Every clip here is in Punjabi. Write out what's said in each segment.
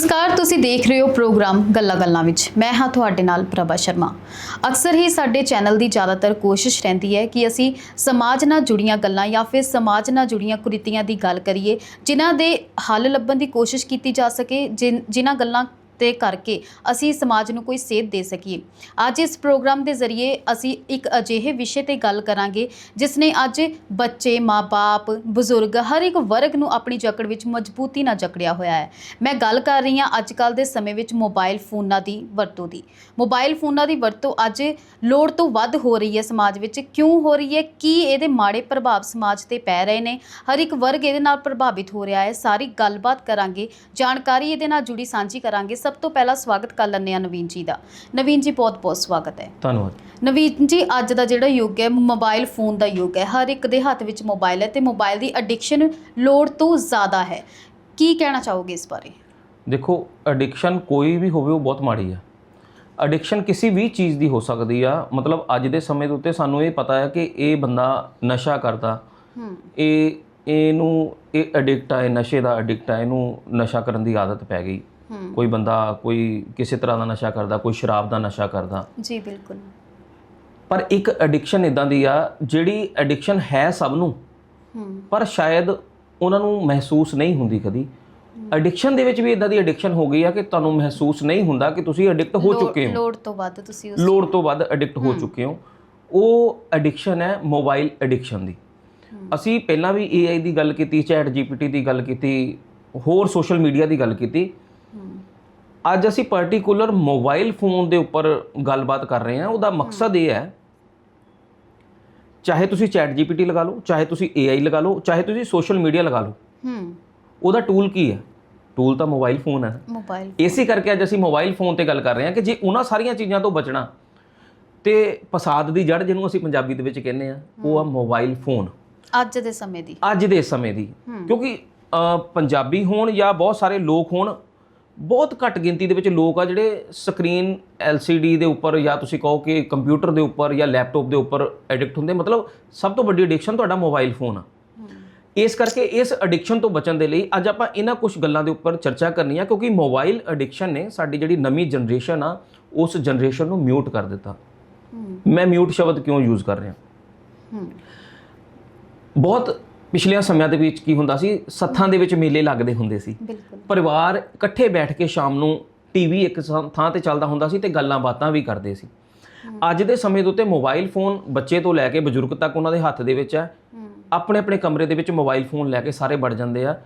ਨਮਸਕਾਰ, ਤੁਸੀਂ ਦੇਖ ਰਹੇ ਹੋ ਪ੍ਰੋਗਰਾਮ ਗੱਲਾਂ ਗੱਲਾਂ ਵਿੱਚ। ਮੈਂ ਹਾਂ ਤੁਹਾਡੇ ਨਾਲ ਪ੍ਰਭਾ ਸ਼ਰਮਾ। ਅਕਸਰ ਹੀ ਸਾਡੇ ਚੈਨਲ ਦੀ ਜ਼ਿਆਦਾਤਰ ਕੋਸ਼ਿਸ਼ ਰਹਿੰਦੀ ਹੈ ਕਿ ਅਸੀਂ ਸਮਾਜ ਨਾਲ ਜੁੜੀਆਂ ਗੱਲਾਂ ਜਾਂ ਫਿਰ ਸਮਾਜ ਨਾਲ ਜੁੜੀਆਂ ਕੁਰੀਤੀਆਂ ਦੀ ਗੱਲ ਕਰੀਏ, ਜਿਨ੍ਹਾਂ ਦੇ ਹੱਲ ਲੱਭਣ ਦੀ ਕੋਸ਼ਿਸ਼ ਕੀਤੀ ਜਾ ਸਕੇ, ਜਿਨ- ਜਿਨ੍ਹਾਂ ਗੱਲਾਂ ਤੇ ਕਰਕੇ ਅਸੀਂ ਸਮਾਜ ਨੂੰ ਕੋਈ ਸੇਧ ਦੇ ਸਕੀਏ। ਅੱਜ ਇਸ ਪ੍ਰੋਗਰਾਮ ਦੇ ਜ਼ਰੀਏ ਅਸੀਂ ਇੱਕ ਅਜਿਹੇ ਵਿਸ਼ੇ ਤੇ ਗੱਲ ਕਰਾਂਗੇ, ਜਿਸ ਨੇ ਅੱਜ ਬੱਚੇ ਮਾਪੇ ਬਜ਼ੁਰਗ ਹਰ ਇੱਕ ਵਰਗ ਨੂੰ ਆਪਣੀ ਜਕੜ ਵਿੱਚ ਮਜ਼ਬੂਤੀ ਨਾਲ ਜਕੜਿਆ ਹੋਇਆ ਹੈ। ਮੈਂ ਗੱਲ ਕਰ ਰਹੀ ਹਾਂ ਅੱਜ ਕੱਲ ਦੇ ਸਮੇਂ ਵਿੱਚ ਮੋਬਾਈਲ ਫੋਨਾਂ ਦੀ ਵਰਤੋਂ ਦੀ। ਮੋਬਾਈਲ ਫੋਨਾਂ ਦੀ ਵਰਤੋਂ ਅੱਜ ਲੋੜ ਤੋਂ ਵੱਧ ਹੋ ਰਹੀ ਹੈ ਸਮਾਜ ਵਿੱਚ। ਕਿਉਂ ਹੋ ਰਹੀ ਹੈ? ਕੀ ਇਹਦੇ ਮਾੜੇ ਪ੍ਰਭਾਵ ਸਮਾਜ ਤੇ ਪੈ ਰਹੇ ਨੇ? ਹਰ ਇੱਕ ਵਰਗ ਇਹਦੇ ਨਾਲ ਪ੍ਰਭਾਵਿਤ ਹੋ ਰਿਹਾ ਹੈ। ਸਾਰੀ ਗੱਲਬਾਤ ਕਰਾਂਗੇ, ਜਾਣਕਾਰੀ ਇਹਦੇ ਨਾਲ ਜੁੜੀ ਸਾਂਝੀ ਕਰਾਂਗੇ। ਸਭ ਤੋਂ ਪਹਿਲਾਂ ਸਵਾਗਤ ਕਰ ਲੈਂਦੇ ਹਾਂ ਨਵੀਨ ਜੀ ਦਾ। ਨਵੀਨ ਜੀ ਬਹੁਤ ਬਹੁਤ ਸਵਾਗਤ ਹੈ। ਧੰਨਵਾਦ। ਨਵੀਨ ਜੀ ਅੱਜ ਦਾ ਜਿਹੜਾ ਯੁੱਗ ਹੈ ਮੋਬਾਈਲ ਫੋਨ ਦਾ ਯੁੱਗ ਹੈ। ਹਰ ਇੱਕ ਦੇ ਹੱਥ ਵਿੱਚ ਮੋਬਾਈਲ ਹੈ ਤੇ ਮੋਬਾਈਲ ਦੀ ਐਡਿਕਸ਼ਨ ਲੋੜ ਤੋਂ ਜ਼ਿਆਦਾ ਹੈ। ਕੀ ਕਹਿਣਾ ਚਾਹੋਗੇ ਇਸ ਬਾਰੇ? ਦੇਖੋ ਐਡਿਕਸ਼ਨ ਕੋਈ ਵੀ ਹੋਵੇ ਉਹ ਬਹੁਤ ਮਾੜੀ ਹੈ। ਐਡਿਕਸ਼ਨ ਕਿਸੇ ਵੀ ਚੀਜ਼ ਦੀ ਹੋ ਸਕਦੀ ਆ। ਮਤਲਬ ਅੱਜ ਦੇ ਸਮੇਂ ਦੇ ਉੱਤੇ ਸਾਨੂੰ ਇਹ ਪਤਾ ਹੈ ਕਿ ਇਹ ਬੰਦਾ ਨਸ਼ਾ ਕਰਦਾ। ਹੂੰ। ਇਹ ਇਹਨੂੰ ਇਹ ਐਡਿਕਟ ਆ ਇਹ ਨਸ਼ੇ ਦਾ ਐਡਿਕਟ ਆ ਇਹਨੂੰ ਨਸ਼ਾ ਕਰਨ ਦੀ ਆਦਤ ਪੈ ਗਈ। ਕੋਈ ਬੰਦਾ ਕੋਈ ਕਿਸੇ ਤਰ੍ਹਾਂ ਦਾ ਨਸ਼ਾ ਕਰਦਾ ਕੋਈ ਸ਼ਰਾਬ ਦਾ ਨਸ਼ਾ ਕਰਦਾ। ਜੀ ਬਿਲਕੁਲ। ਪਰ ਇੱਕ ਐਡਿਕਸ਼ਨ ਇਦਾਂ ਦੀ ਆ ਜਿਹੜੀ ਐਡਿਕਸ਼ਨ ਹੈ ਸਭ ਨੂੰ ਪਰ ਸ਼ਾਇਦ ਉਹਨਾਂ ਨੂੰ ਮਹਿਸੂਸ ਨਹੀਂ ਹੁੰਦੀ ਕਦੀ। ਐਡਿਕਸ਼ਨ ਦੇ ਵਿੱਚ ਵੀ ਇਦਾਂ ਦੀ ਐਡਿਕਸ਼ਨ ਹੋ ਗਈ ਆ ਕਿ ਤੁਹਾਨੂੰ ਮਹਿਸੂਸ ਨਹੀਂ ਹੁੰਦਾ ਕਿ ਤੁਸੀਂ ਐਡਿਕਟ ਹੋ ਚੁੱਕੇ ਹੋ। ਲੋੜ ਤੋਂ ਵੱਧ ਤੁਸੀਂ ਉਸ ਲੋੜ ਤੋਂ ਵੱਧ ਐਡਿਕਟ ਹੋ ਚੁੱਕੇ ਹੋ। ਉਹ ਐਡਿਕਸ਼ਨ ਹੈ ਮੋਬਾਈਲ ਐਡਿਕਸ਼ਨ ਦੀ। ਅਸੀਂ ਪਹਿਲਾਂ ਵੀ AI ਦੀ ਗੱਲ ਕੀਤੀ ਚੈਟ GPT ਦੀ ਗੱਲ ਕੀਤੀ ਹੋਰ ਸੋਸ਼ਲ ਮੀਡੀਆ ਦੀ ਗੱਲ ਕੀਤੀ। ਅੱਜ ਅਸੀਂ ਪਾਰਟਿਕੂਲਰ ਮੋਬਾਈਲ ਫੋਨ ਦੇ ਉੱਪਰ ਗੱਲਬਾਤ ਕਰ ਰਹੇ ਹਾਂ। ਉਹਦਾ ਮਕਸਦ ਇਹ ਹੈ ਚਾਹੇ ਤੁਸੀਂ ਚੈਟ GPT ਲਗਾ ਲਓ ਚਾਹੇ ਤੁਸੀਂ AI ਲਗਾ ਲਓ ਚਾਹੇ ਤੁਸੀਂ ਸੋਸ਼ਲ ਮੀਡੀਆ ਲਗਾ ਲਓ ਹੂੰ। ਉਹਦਾ ਟੂਲ ਕੀ ਹੈ? ਟੂਲ ਤਾਂ ਮੋਬਾਈਲ ਫੋਨ ਹੈ। ਮੋਬਾਈਲ ਇਸੇ ਕਰਕੇ ਅੱਜ ਅਸੀਂ ਮੋਬਾਈਲ ਫੋਨ ਤੇ ਗੱਲ ਕਰ ਰਹੇ ਹਾਂ ਕਿ ਜੇ ਉਹਨਾਂ ਸਾਰੀਆਂ ਚੀਜ਼ਾਂ ਤੋਂ ਬਚਣਾ ਤੇ ਫਸਾਦ ਦੀ ਜੜ ਜਿਹਨੂੰ ਅਸੀਂ ਪੰਜਾਬੀ ਦੇ ਵਿੱਚ ਕਹਿੰਦੇ ਆ ਉਹ ਆ ਮੋਬਾਈਲ ਫੋਨ ਅੱਜ ਦੇ ਸਮੇਂ ਦੀ। ਅੱਜ ਦੇ ਸਮੇਂ ਦੀ। ਕਿਉਂਕਿ ਪੰਜਾਬੀ ਹੋਣ ਜਾਂ ਬਹੁਤ ਸਾਰੇ ਲੋਕ ਹੋਣ ਬਹੁਤ ਘੱਟ ਗਿਣਤੀ ਦੇ ਵਿੱਚ ਲੋਕ ਆ ਜਿਹੜੇ ਸਕਰੀਨ LCD ਦੇ ਉੱਪਰ ਜਾਂ ਤੁਸੀਂ ਕਹੋ ਕਿ ਕੰਪਿਊਟਰ ਦੇ ਉੱਪਰ ਜਾਂ ਲੈਪਟਾਪ ਦੇ ਉੱਪਰ ਐਡਿਕਟ ਹੁੰਦੇ ਮਤਲਬ ਸਭ ਤੋਂ ਵੱਡੀ ਐਡਿਕਸ਼ਨ ਤੁਹਾਡਾ ਮੋਬਾਈਲ ਫੋਨ ਆ। ਇਸ ਕਰਕੇ ਇਸ ਐਡਿਕਸ਼ਨ ਤੋਂ ਬਚਣ ਦੇ ਲਈ ਅੱਜ ਆਪਾਂ ਇਹਨਾਂ ਕੁਝ ਗੱਲਾਂ ਦੇ ਉੱਪਰ ਚਰਚਾ ਕਰਨੀ ਆ ਕਿਉਂਕਿ ਮੋਬਾਈਲ ਐਡਿਕਸ਼ਨ ਨੇ ਸਾਡੀ ਜਿਹੜੀ ਨਵੀਂ ਜਨਰੇਸ਼ਨ ਆ ਉਸ ਜਨਰੇਸ਼ਨ ਨੂੰ ਮਿਊਟ ਕਰ ਦਿੱਤਾ। ਮੈਂ ਮਿਊਟ ਸ਼ਬਦ ਕਿਉਂ ਯੂਜ਼ ਕਰ ਰਿਹਾ? ਹੂੰ। ਬਹੁਤ ਪਿਛਲੇ ਸਮਿਆਂ ਦੇ ਵਿੱਚ ਕੀ ਹੁੰਦਾ ਸੀ? ਸੱਥਾਂ ਦੇ ਵਿੱਚ ਮੇਲੇ ਲੱਗਦੇ ਹੁੰਦੇ ਸੀ। ਬਿਲਕੁਲ। ਪਰਿਵਾਰ ਇਕੱਠੇ ਬੈਠ ਕੇ ਸ਼ਾਮ ਨੂੰ ਟੀਵੀ ਇੱਕ ਥਾਂ- ਥਾਂ ਤੇ ਚੱਲਦਾ ਹੁੰਦਾ ਸੀ ਤੇ ਗੱਲਾਂ ਬਾਤਾਂ ਵੀ ਕਰਦੇ ਸੀ। ਅੱਜ ਦੇ ਸਮੇਂ ਦੇ ਉੱਤੇ ਮੋਬਾਈਲ ਫੋਨ ਬੱਚੇ ਤੋਂ ਲੈ ਕੇ ਬਜ਼ੁਰਗ ਤੱਕ ਉਹਨਾਂ ਦੇ ਹੱਥ ਦੇ ਵਿੱਚ ਹੈ। ਆਪਣੇ ਆਪਣੇ ਕਮਰੇ ਦੇ ਵਿੱਚ ਮੋਬਾਈਲ ਫੋਨ ਲੈ ਕੇ ਸਾਰੇ ਵੜ ਜਾਂਦੇ ਆ।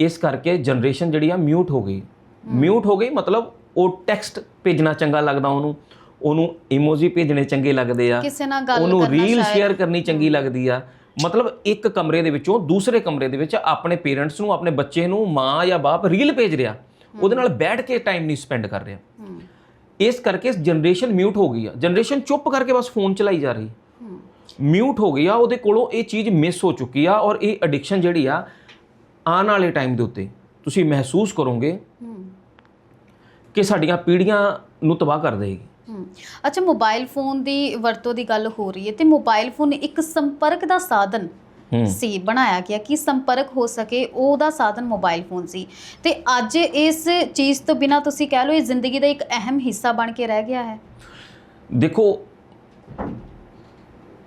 ਇਸ ਕਰਕੇ ਜਨਰੇਸ਼ਨ ਜਿਹੜੀ ਆ ਮਿਊਟ ਹੋ ਗਈ। ਮਿਊਟ ਹੋ ਗਈ ਮਤਲਬ ਉਹ ਟੈਕਸਟ ਭੇਜਣਾ ਚੰਗਾ ਲੱਗਦਾ ਉਹਨੂੰ। ਉਹਨੂੰ ਇਮੋਜੀ ਭੇਜਣੇ ਚੰਗੇ ਲੱਗਦੇ ਆ। ਕਿਸੇ ਨਾਲ ਗੱਲ ਉਹਨੂੰ ਕਰਨਾ ਰੀਲ ਸ਼ੇਅਰ ਕਰਨੀ ਚੰਗੀ ਲੱਗਦੀ ਆ। ਮਤਲਬ ਇੱਕ ਕਮਰੇ ਦੇ ਵਿੱਚੋਂ ਦੂਸਰੇ ਕਮਰੇ ਦੇ ਵਿੱਚ ਆਪਣੇ ਪੇਰੈਂਟਸ ਨੂੰ ਆਪਣੇ ਬੱਚੇ ਨੂੰ ਮਾਂ ਜਾਂ ਬਾਪ ਰੀਲ ਭੇਜ ਰਿਹਾ। ਉਹਦੇ ਨਾਲ ਬੈਠ ਕੇ ਟਾਈਮ ਨਹੀਂ ਸਪੈਂਡ ਕਰ ਰਿਹਾ। ਇਸ ਕਰਕੇ ਜਨਰੇਸ਼ਨ ਮਿਊਟ ਹੋ ਗਈ ਆ। ਜਨਰੇਸ਼ਨ ਚੁੱਪ ਕਰਕੇ ਬਸ ਫੋਨ ਚਲਾਈ ਜਾ ਰਹੀ। ਮਿਊਟ ਹੋ ਗਈ ਆ। ਉਹਦੇ ਕੋਲੋਂ ਇਹ ਚੀਜ਼ ਮਿਸ ਹੋ ਚੁੱਕੀ ਆ ਔਰ ਇਹ ਐਡਿਕਸ਼ਨ ਜਿਹੜੀ ਆ ਆਉਣ ਵਾਲੇ ਟਾਈਮ ਦੇ ਉੱਤੇ ਤੁਸੀਂ ਮਹਿਸੂਸ ਕਰੋਗੇ ਕਿ ਸਾਡੀਆਂ ਪੀੜ੍ਹੀਆਂ ਨੂੰ ਤਬਾਹ ਕਰ ਦੇਗੀ। ਅੱਛਾ ਮੋਬਾਈਲ ਫੋਨ ਦੀ ਵਰਤੋਂ ਦੀ ਗੱਲ ਹੋ ਰਹੀ ਹੈ ਤੇ ਮੋਬਾਈਲ ਫੋਨ ਇੱਕ ਸੰਪਰਕ ਦਾ ਸਾਧਨ ਸੀ ਬਣਾਇਆ ਗਿਆ ਕਿ ਸੰਪਰਕ ਹੋ ਸਕੇ ਉਹਦਾ ਸਾਧਨ ਮੋਬਾਈਲ ਫੋਨ ਸੀ। ਤੇ ਅੱਜ ਇਸ ਚੀਜ਼ ਤੋਂ ਬਿਨਾ ਤੁਸੀਂ ਕਹਿ ਲਓ ਇਹ ਜ਼ਿੰਦਗੀ ਦਾ ਇੱਕ ਅਹਿਮ ਹਿੱਸਾ ਬਣ ਕੇ ਰਹਿ ਗਿਆ ਹੈ। ਦੇਖੋ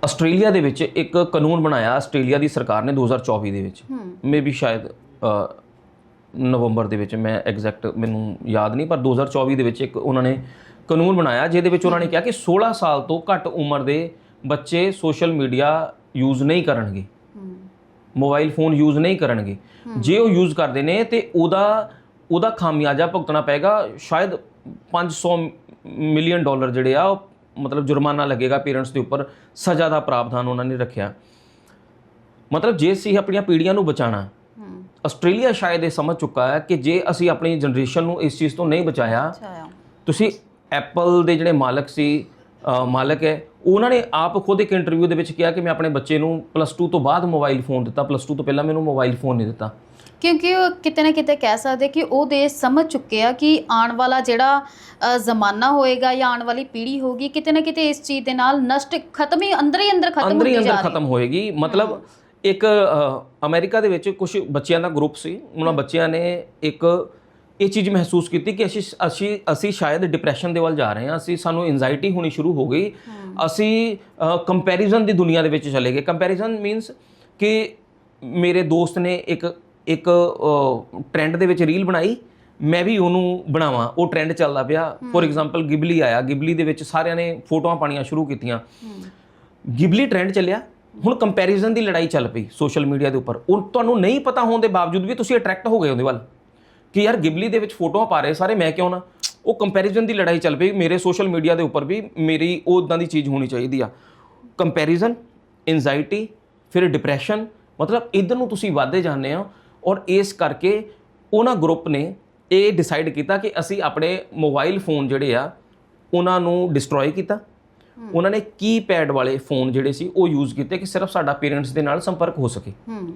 ਆਸਟ੍ਰੇਲੀਆ ਦੇ ਵਿੱਚ ਇੱਕ ਕਾਨੂੰਨ ਬਣਾਇਆ ਆਸਟ੍ਰੇਲੀਆ ਦੀ ਸਰਕਾਰ ਨੇ 2024 ਦੇ ਵਿੱਚ। ਹੂੰ। ਮੇ ਵੀ ਸ਼ਾਇਦ ਨਵੰਬਰ ਦੇ ਵਿੱਚ ਮੈਂ ਐਗਜ਼ੈਕਟ ਮੈਨੂੰ ਯਾਦ ਨਹੀਂ ਪਰ 2024 ਦੇ ਵਿੱਚ ਇੱਕ ਉਹਨਾਂ ਨੇ ਕਾਨੂੰਨ ਬਣਾਇਆ ਜਿਹਦੇ ਵਿੱਚ ਉਹਨਾਂ ਨੇ ਕਿਹਾ ਕਿ 16 ਸਾਲ ਤੋਂ ਘੱਟ ਉਮਰ ਦੇ ਬੱਚੇ ਸੋਸ਼ਲ ਮੀਡੀਆ ਯੂਜ਼ ਨਹੀਂ ਕਰਨਗੇ। ਮੋਬਾਈਲ ਫੋਨ ਯੂਜ਼ ਨਹੀਂ ਕਰਨਗੇ। ਜੇ ਉਹ ਯੂਜ਼ ਕਰਦੇ ਨੇ ਤੇ ਉਹਦਾ ਉਹਦਾ ਖਾਮਿਆਜਾ ਭੁਗਤਣਾ ਪਏਗਾ ਸ਼ਾਇਦ 500 ਮਿਲੀਅਨ ਡਾਲਰ ਜਿਹੜੇ ਆ ਮਤਲਬ ਜੁਰਮਾਨਾ ਲੱਗੇਗਾ ਪੇਰੈਂਟਸ ਦੇ ਉੱਪਰ ਸਜ਼ਾ ਦਾ ਪ੍ਰਾਵਧਾਨ ਉਹਨਾਂ ਨੇ ਰੱਖਿਆ। ਮਤਲਬ ਜੇ ਅਸੀਂ ਆਪਣੀਆਂ ਪੀੜ੍ਹੀਆਂ ਨੂੰ ਬਚਾਣਾ ਆਸਟ੍ਰੇਲੀਆ ਸ਼ਾਇਦ ਇਹ ਸਮਝ ਚੁੱਕਾ ਹੈ ਕਿ ਜੇ ਅਸੀਂ ਆਪਣੀ ਜਨਰੇਸ਼ਨ ਨੂੰ ਇਸ ਚੀਜ਼ ਤੋਂ ਨਹੀਂ ਬਚਾਇਆ। ਤੁਸੀਂ ਐਪਲ ਦੇ ਜਿਹੜੇ ਮਾਲਕ ਸੀ ਮਾਲਕ ਹੈ ਉਹਨਾਂ ਨੇ ਆਪ ਖੁਦ ਇੱਕ ਇੰਟਰਵਿਊ ਦੇ ਵਿੱਚ ਕਿਹਾ ਕਿ ਮੈਂ ਆਪਣੇ ਬੱਚੇ ਨੂੰ ਪਲੱਸ 2 ਤੋਂ ਬਾਅਦ ਮੋਬਾਈਲ ਫੋਨ ਦਿੱਤਾ ਪਲੱਸ 2 ਤੋਂ ਪਹਿਲਾਂ ਮੈਨੂੰ ਮੋਬਾਈਲ ਫੋਨ ਨਹੀਂ ਦਿੱਤਾ। ਕਿਉਂਕਿ ਉਹ ਕਿਤੇ ਨਾ ਕਿਤੇ ਕਹਿ ਸਕਦੇ ਕਿ ਉਹ ਦੇਸ਼ ਸਮਝ ਚੁੱਕੇ ਆ ਕਿ ਆਉਣ ਵਾਲਾ ਜਿਹੜਾ ਜ਼ਮਾਨਾ ਹੋਏਗਾ ਜਾਂ ਆਉਣ ਵਾਲੀ ਪੀੜ੍ਹੀ ਹੋਗੀ ਕਿਤੇ ਨਾ ਕਿਤੇ ਇਸ ਚੀਜ਼ ਦੇ ਨਾਲ ਨਸ਼ਟ ਖਤਮ ਹੀ ਅੰਦਰ ਹੀ ਅੰਦਰ ਖਤਮ ਅੰਦਰ ਹੀ ਹੁੰਦੀ ਅੰਦਰ ਜਾ ਰਹੀ ਖਤਮ ਹੋਏਗੀ। ਮਤਲਬ ਇੱਕ ਅਮਰੀਕਾ ਦੇ ਵਿੱਚ ਕੁਝ ਬੱਚਿਆਂ ਦਾ ਗਰੁੱਪ ਸੀ ਉਹਨਾਂ ਬੱਚਿਆਂ ਨੇ ਇੱਕ ਇਹ ਚੀਜ਼ ਮਹਿਸੂਸ ਕੀਤੀ ਕਿ ਅਸੀਂ ਅਸੀਂ ਅਸੀਂ ਸ਼ਾਇਦ ਡਿਪਰੈਸ਼ਨ ਦੇ ਵੱਲ ਜਾ ਰਹੇ ਹਾਂ ਅਸੀਂ ਸਾਨੂੰ ਐਂਜ਼ਾਇਟੀ ਹੋਣੀ ਸ਼ੁਰੂ ਹੋ ਗਈ। ਅਸੀਂ ਕੰਪੈਰੀਜ਼ਨ ਦੀ ਦੁਨੀਆ ਦੇ ਵਿੱਚ ਚਲੇ ਗਏ। ਕੰਪੈਰੀਜ਼ਨ ਮੀਨਸ ਕਿ ਮੇਰੇ ਦੋਸਤ ਨੇ ਇੱਕ ਇੱਕ ਟ੍ਰੈਂਡ ਦੇ ਵਿੱਚ ਰੀਲ ਬਣਾਈ ਮੈਂ ਵੀ ਉਹਨੂੰ ਬਣਾਵਾਂ। ਉਹ ਟ੍ਰੈਂਡ ਚੱਲਦਾ ਪਿਆ। ਫੋਰ ਐਗਜ਼ਾਮਪਲ ਗਿਬਲੀ ਆਇਆ। ਗਿਬਲੀ ਦੇ ਵਿੱਚ ਸਾਰਿਆਂ ਨੇ ਫੋਟੋਆਂ ਪਾਣੀਆਂ ਸ਼ੁਰੂ ਕੀਤੀਆਂ। ਗਿਬਲੀ ਟ੍ਰੈਂਡ ਚੱਲਿਆ। ਹੁਣ ਕੰਪੈਰੀਜ਼ਨ ਦੀ ਲੜਾਈ ਚੱਲ ਪਈ ਸੋਸ਼ਲ ਮੀਡੀਆ ਦੇ ਉੱਪਰ। ਉਹ ਤੁਹਾਨੂੰ ਨਹੀਂ ਪਤਾ ਹੋਣ ਦੇ ਬਾਵਜੂਦ ਵੀ ਤੁਸੀਂ ਅਟਰੈਕਟ ਹੋ ਗਏ ਉਹਦੇ ਵੱਲ। ਕਿ ਯਾਰ ਗਿਬਲੀ ਦੇ ਵਿੱਚ ਫੋਟੋਆਂ ਪਾ ਰਹੇ ਸਾਰੇ ਮੈਂ ਕਿਉਂ ਨਾ? ਉਹ ਕੰਪੈਰੀਜ਼ਨ ਦੀ ਲੜਾਈ ਚੱਲ ਪਈ ਮੇਰੇ ਸੋਸ਼ਲ ਮੀਡੀਆ ਦੇ ਉੱਪਰ ਵੀ ਮੇਰੀ ਉਹ ਇਦਾਂ ਦੀ ਚੀਜ਼ ਹੋਣੀ ਚਾਹੀਦੀ ਆ। ਕੰਪੈਰੀਜ਼ਨ ਐਂਜ਼ਾਇਟੀ ਫਿਰ ਡਿਪਰੈਸ਼ਨ ਮਤਲਬ ਇਧਰ ਨੂੰ ਤੁਸੀਂ ਵਾਧੇ ਜਾਂਦੇ ਆ ਔਰ ਇਸ ਕਰਕੇ ਉਹਨਾਂ ਗਰੁੱਪ ਨੇ ਇਹ ਡਿਸਾਈਡ ਕੀਤਾ ਕਿ ਅਸੀਂ ਆਪਣੇ ਮੋਬਾਈਲ ਫੋਨ ਜਿਹੜੇ ਆ ਉਹਨਾਂ ਨੂੰ ਡਿਸਟਰੋਏ ਕੀਤਾ। ਉਹਨਾਂ ਨੇ ਕੀਪੈਡ ਵਾਲੇ ਫੋਨ ਜਿਹੜੇ ਸੀ ਉਹ ਯੂਜ਼ ਕੀਤੇ ਕਿ ਸਿਰਫ ਸਾਡਾ ਪੇਰੈਂਟਸ ਦੇ ਨਾਲ ਸੰਪਰਕ ਹੋ ਸਕੇ। ਹੂੰ।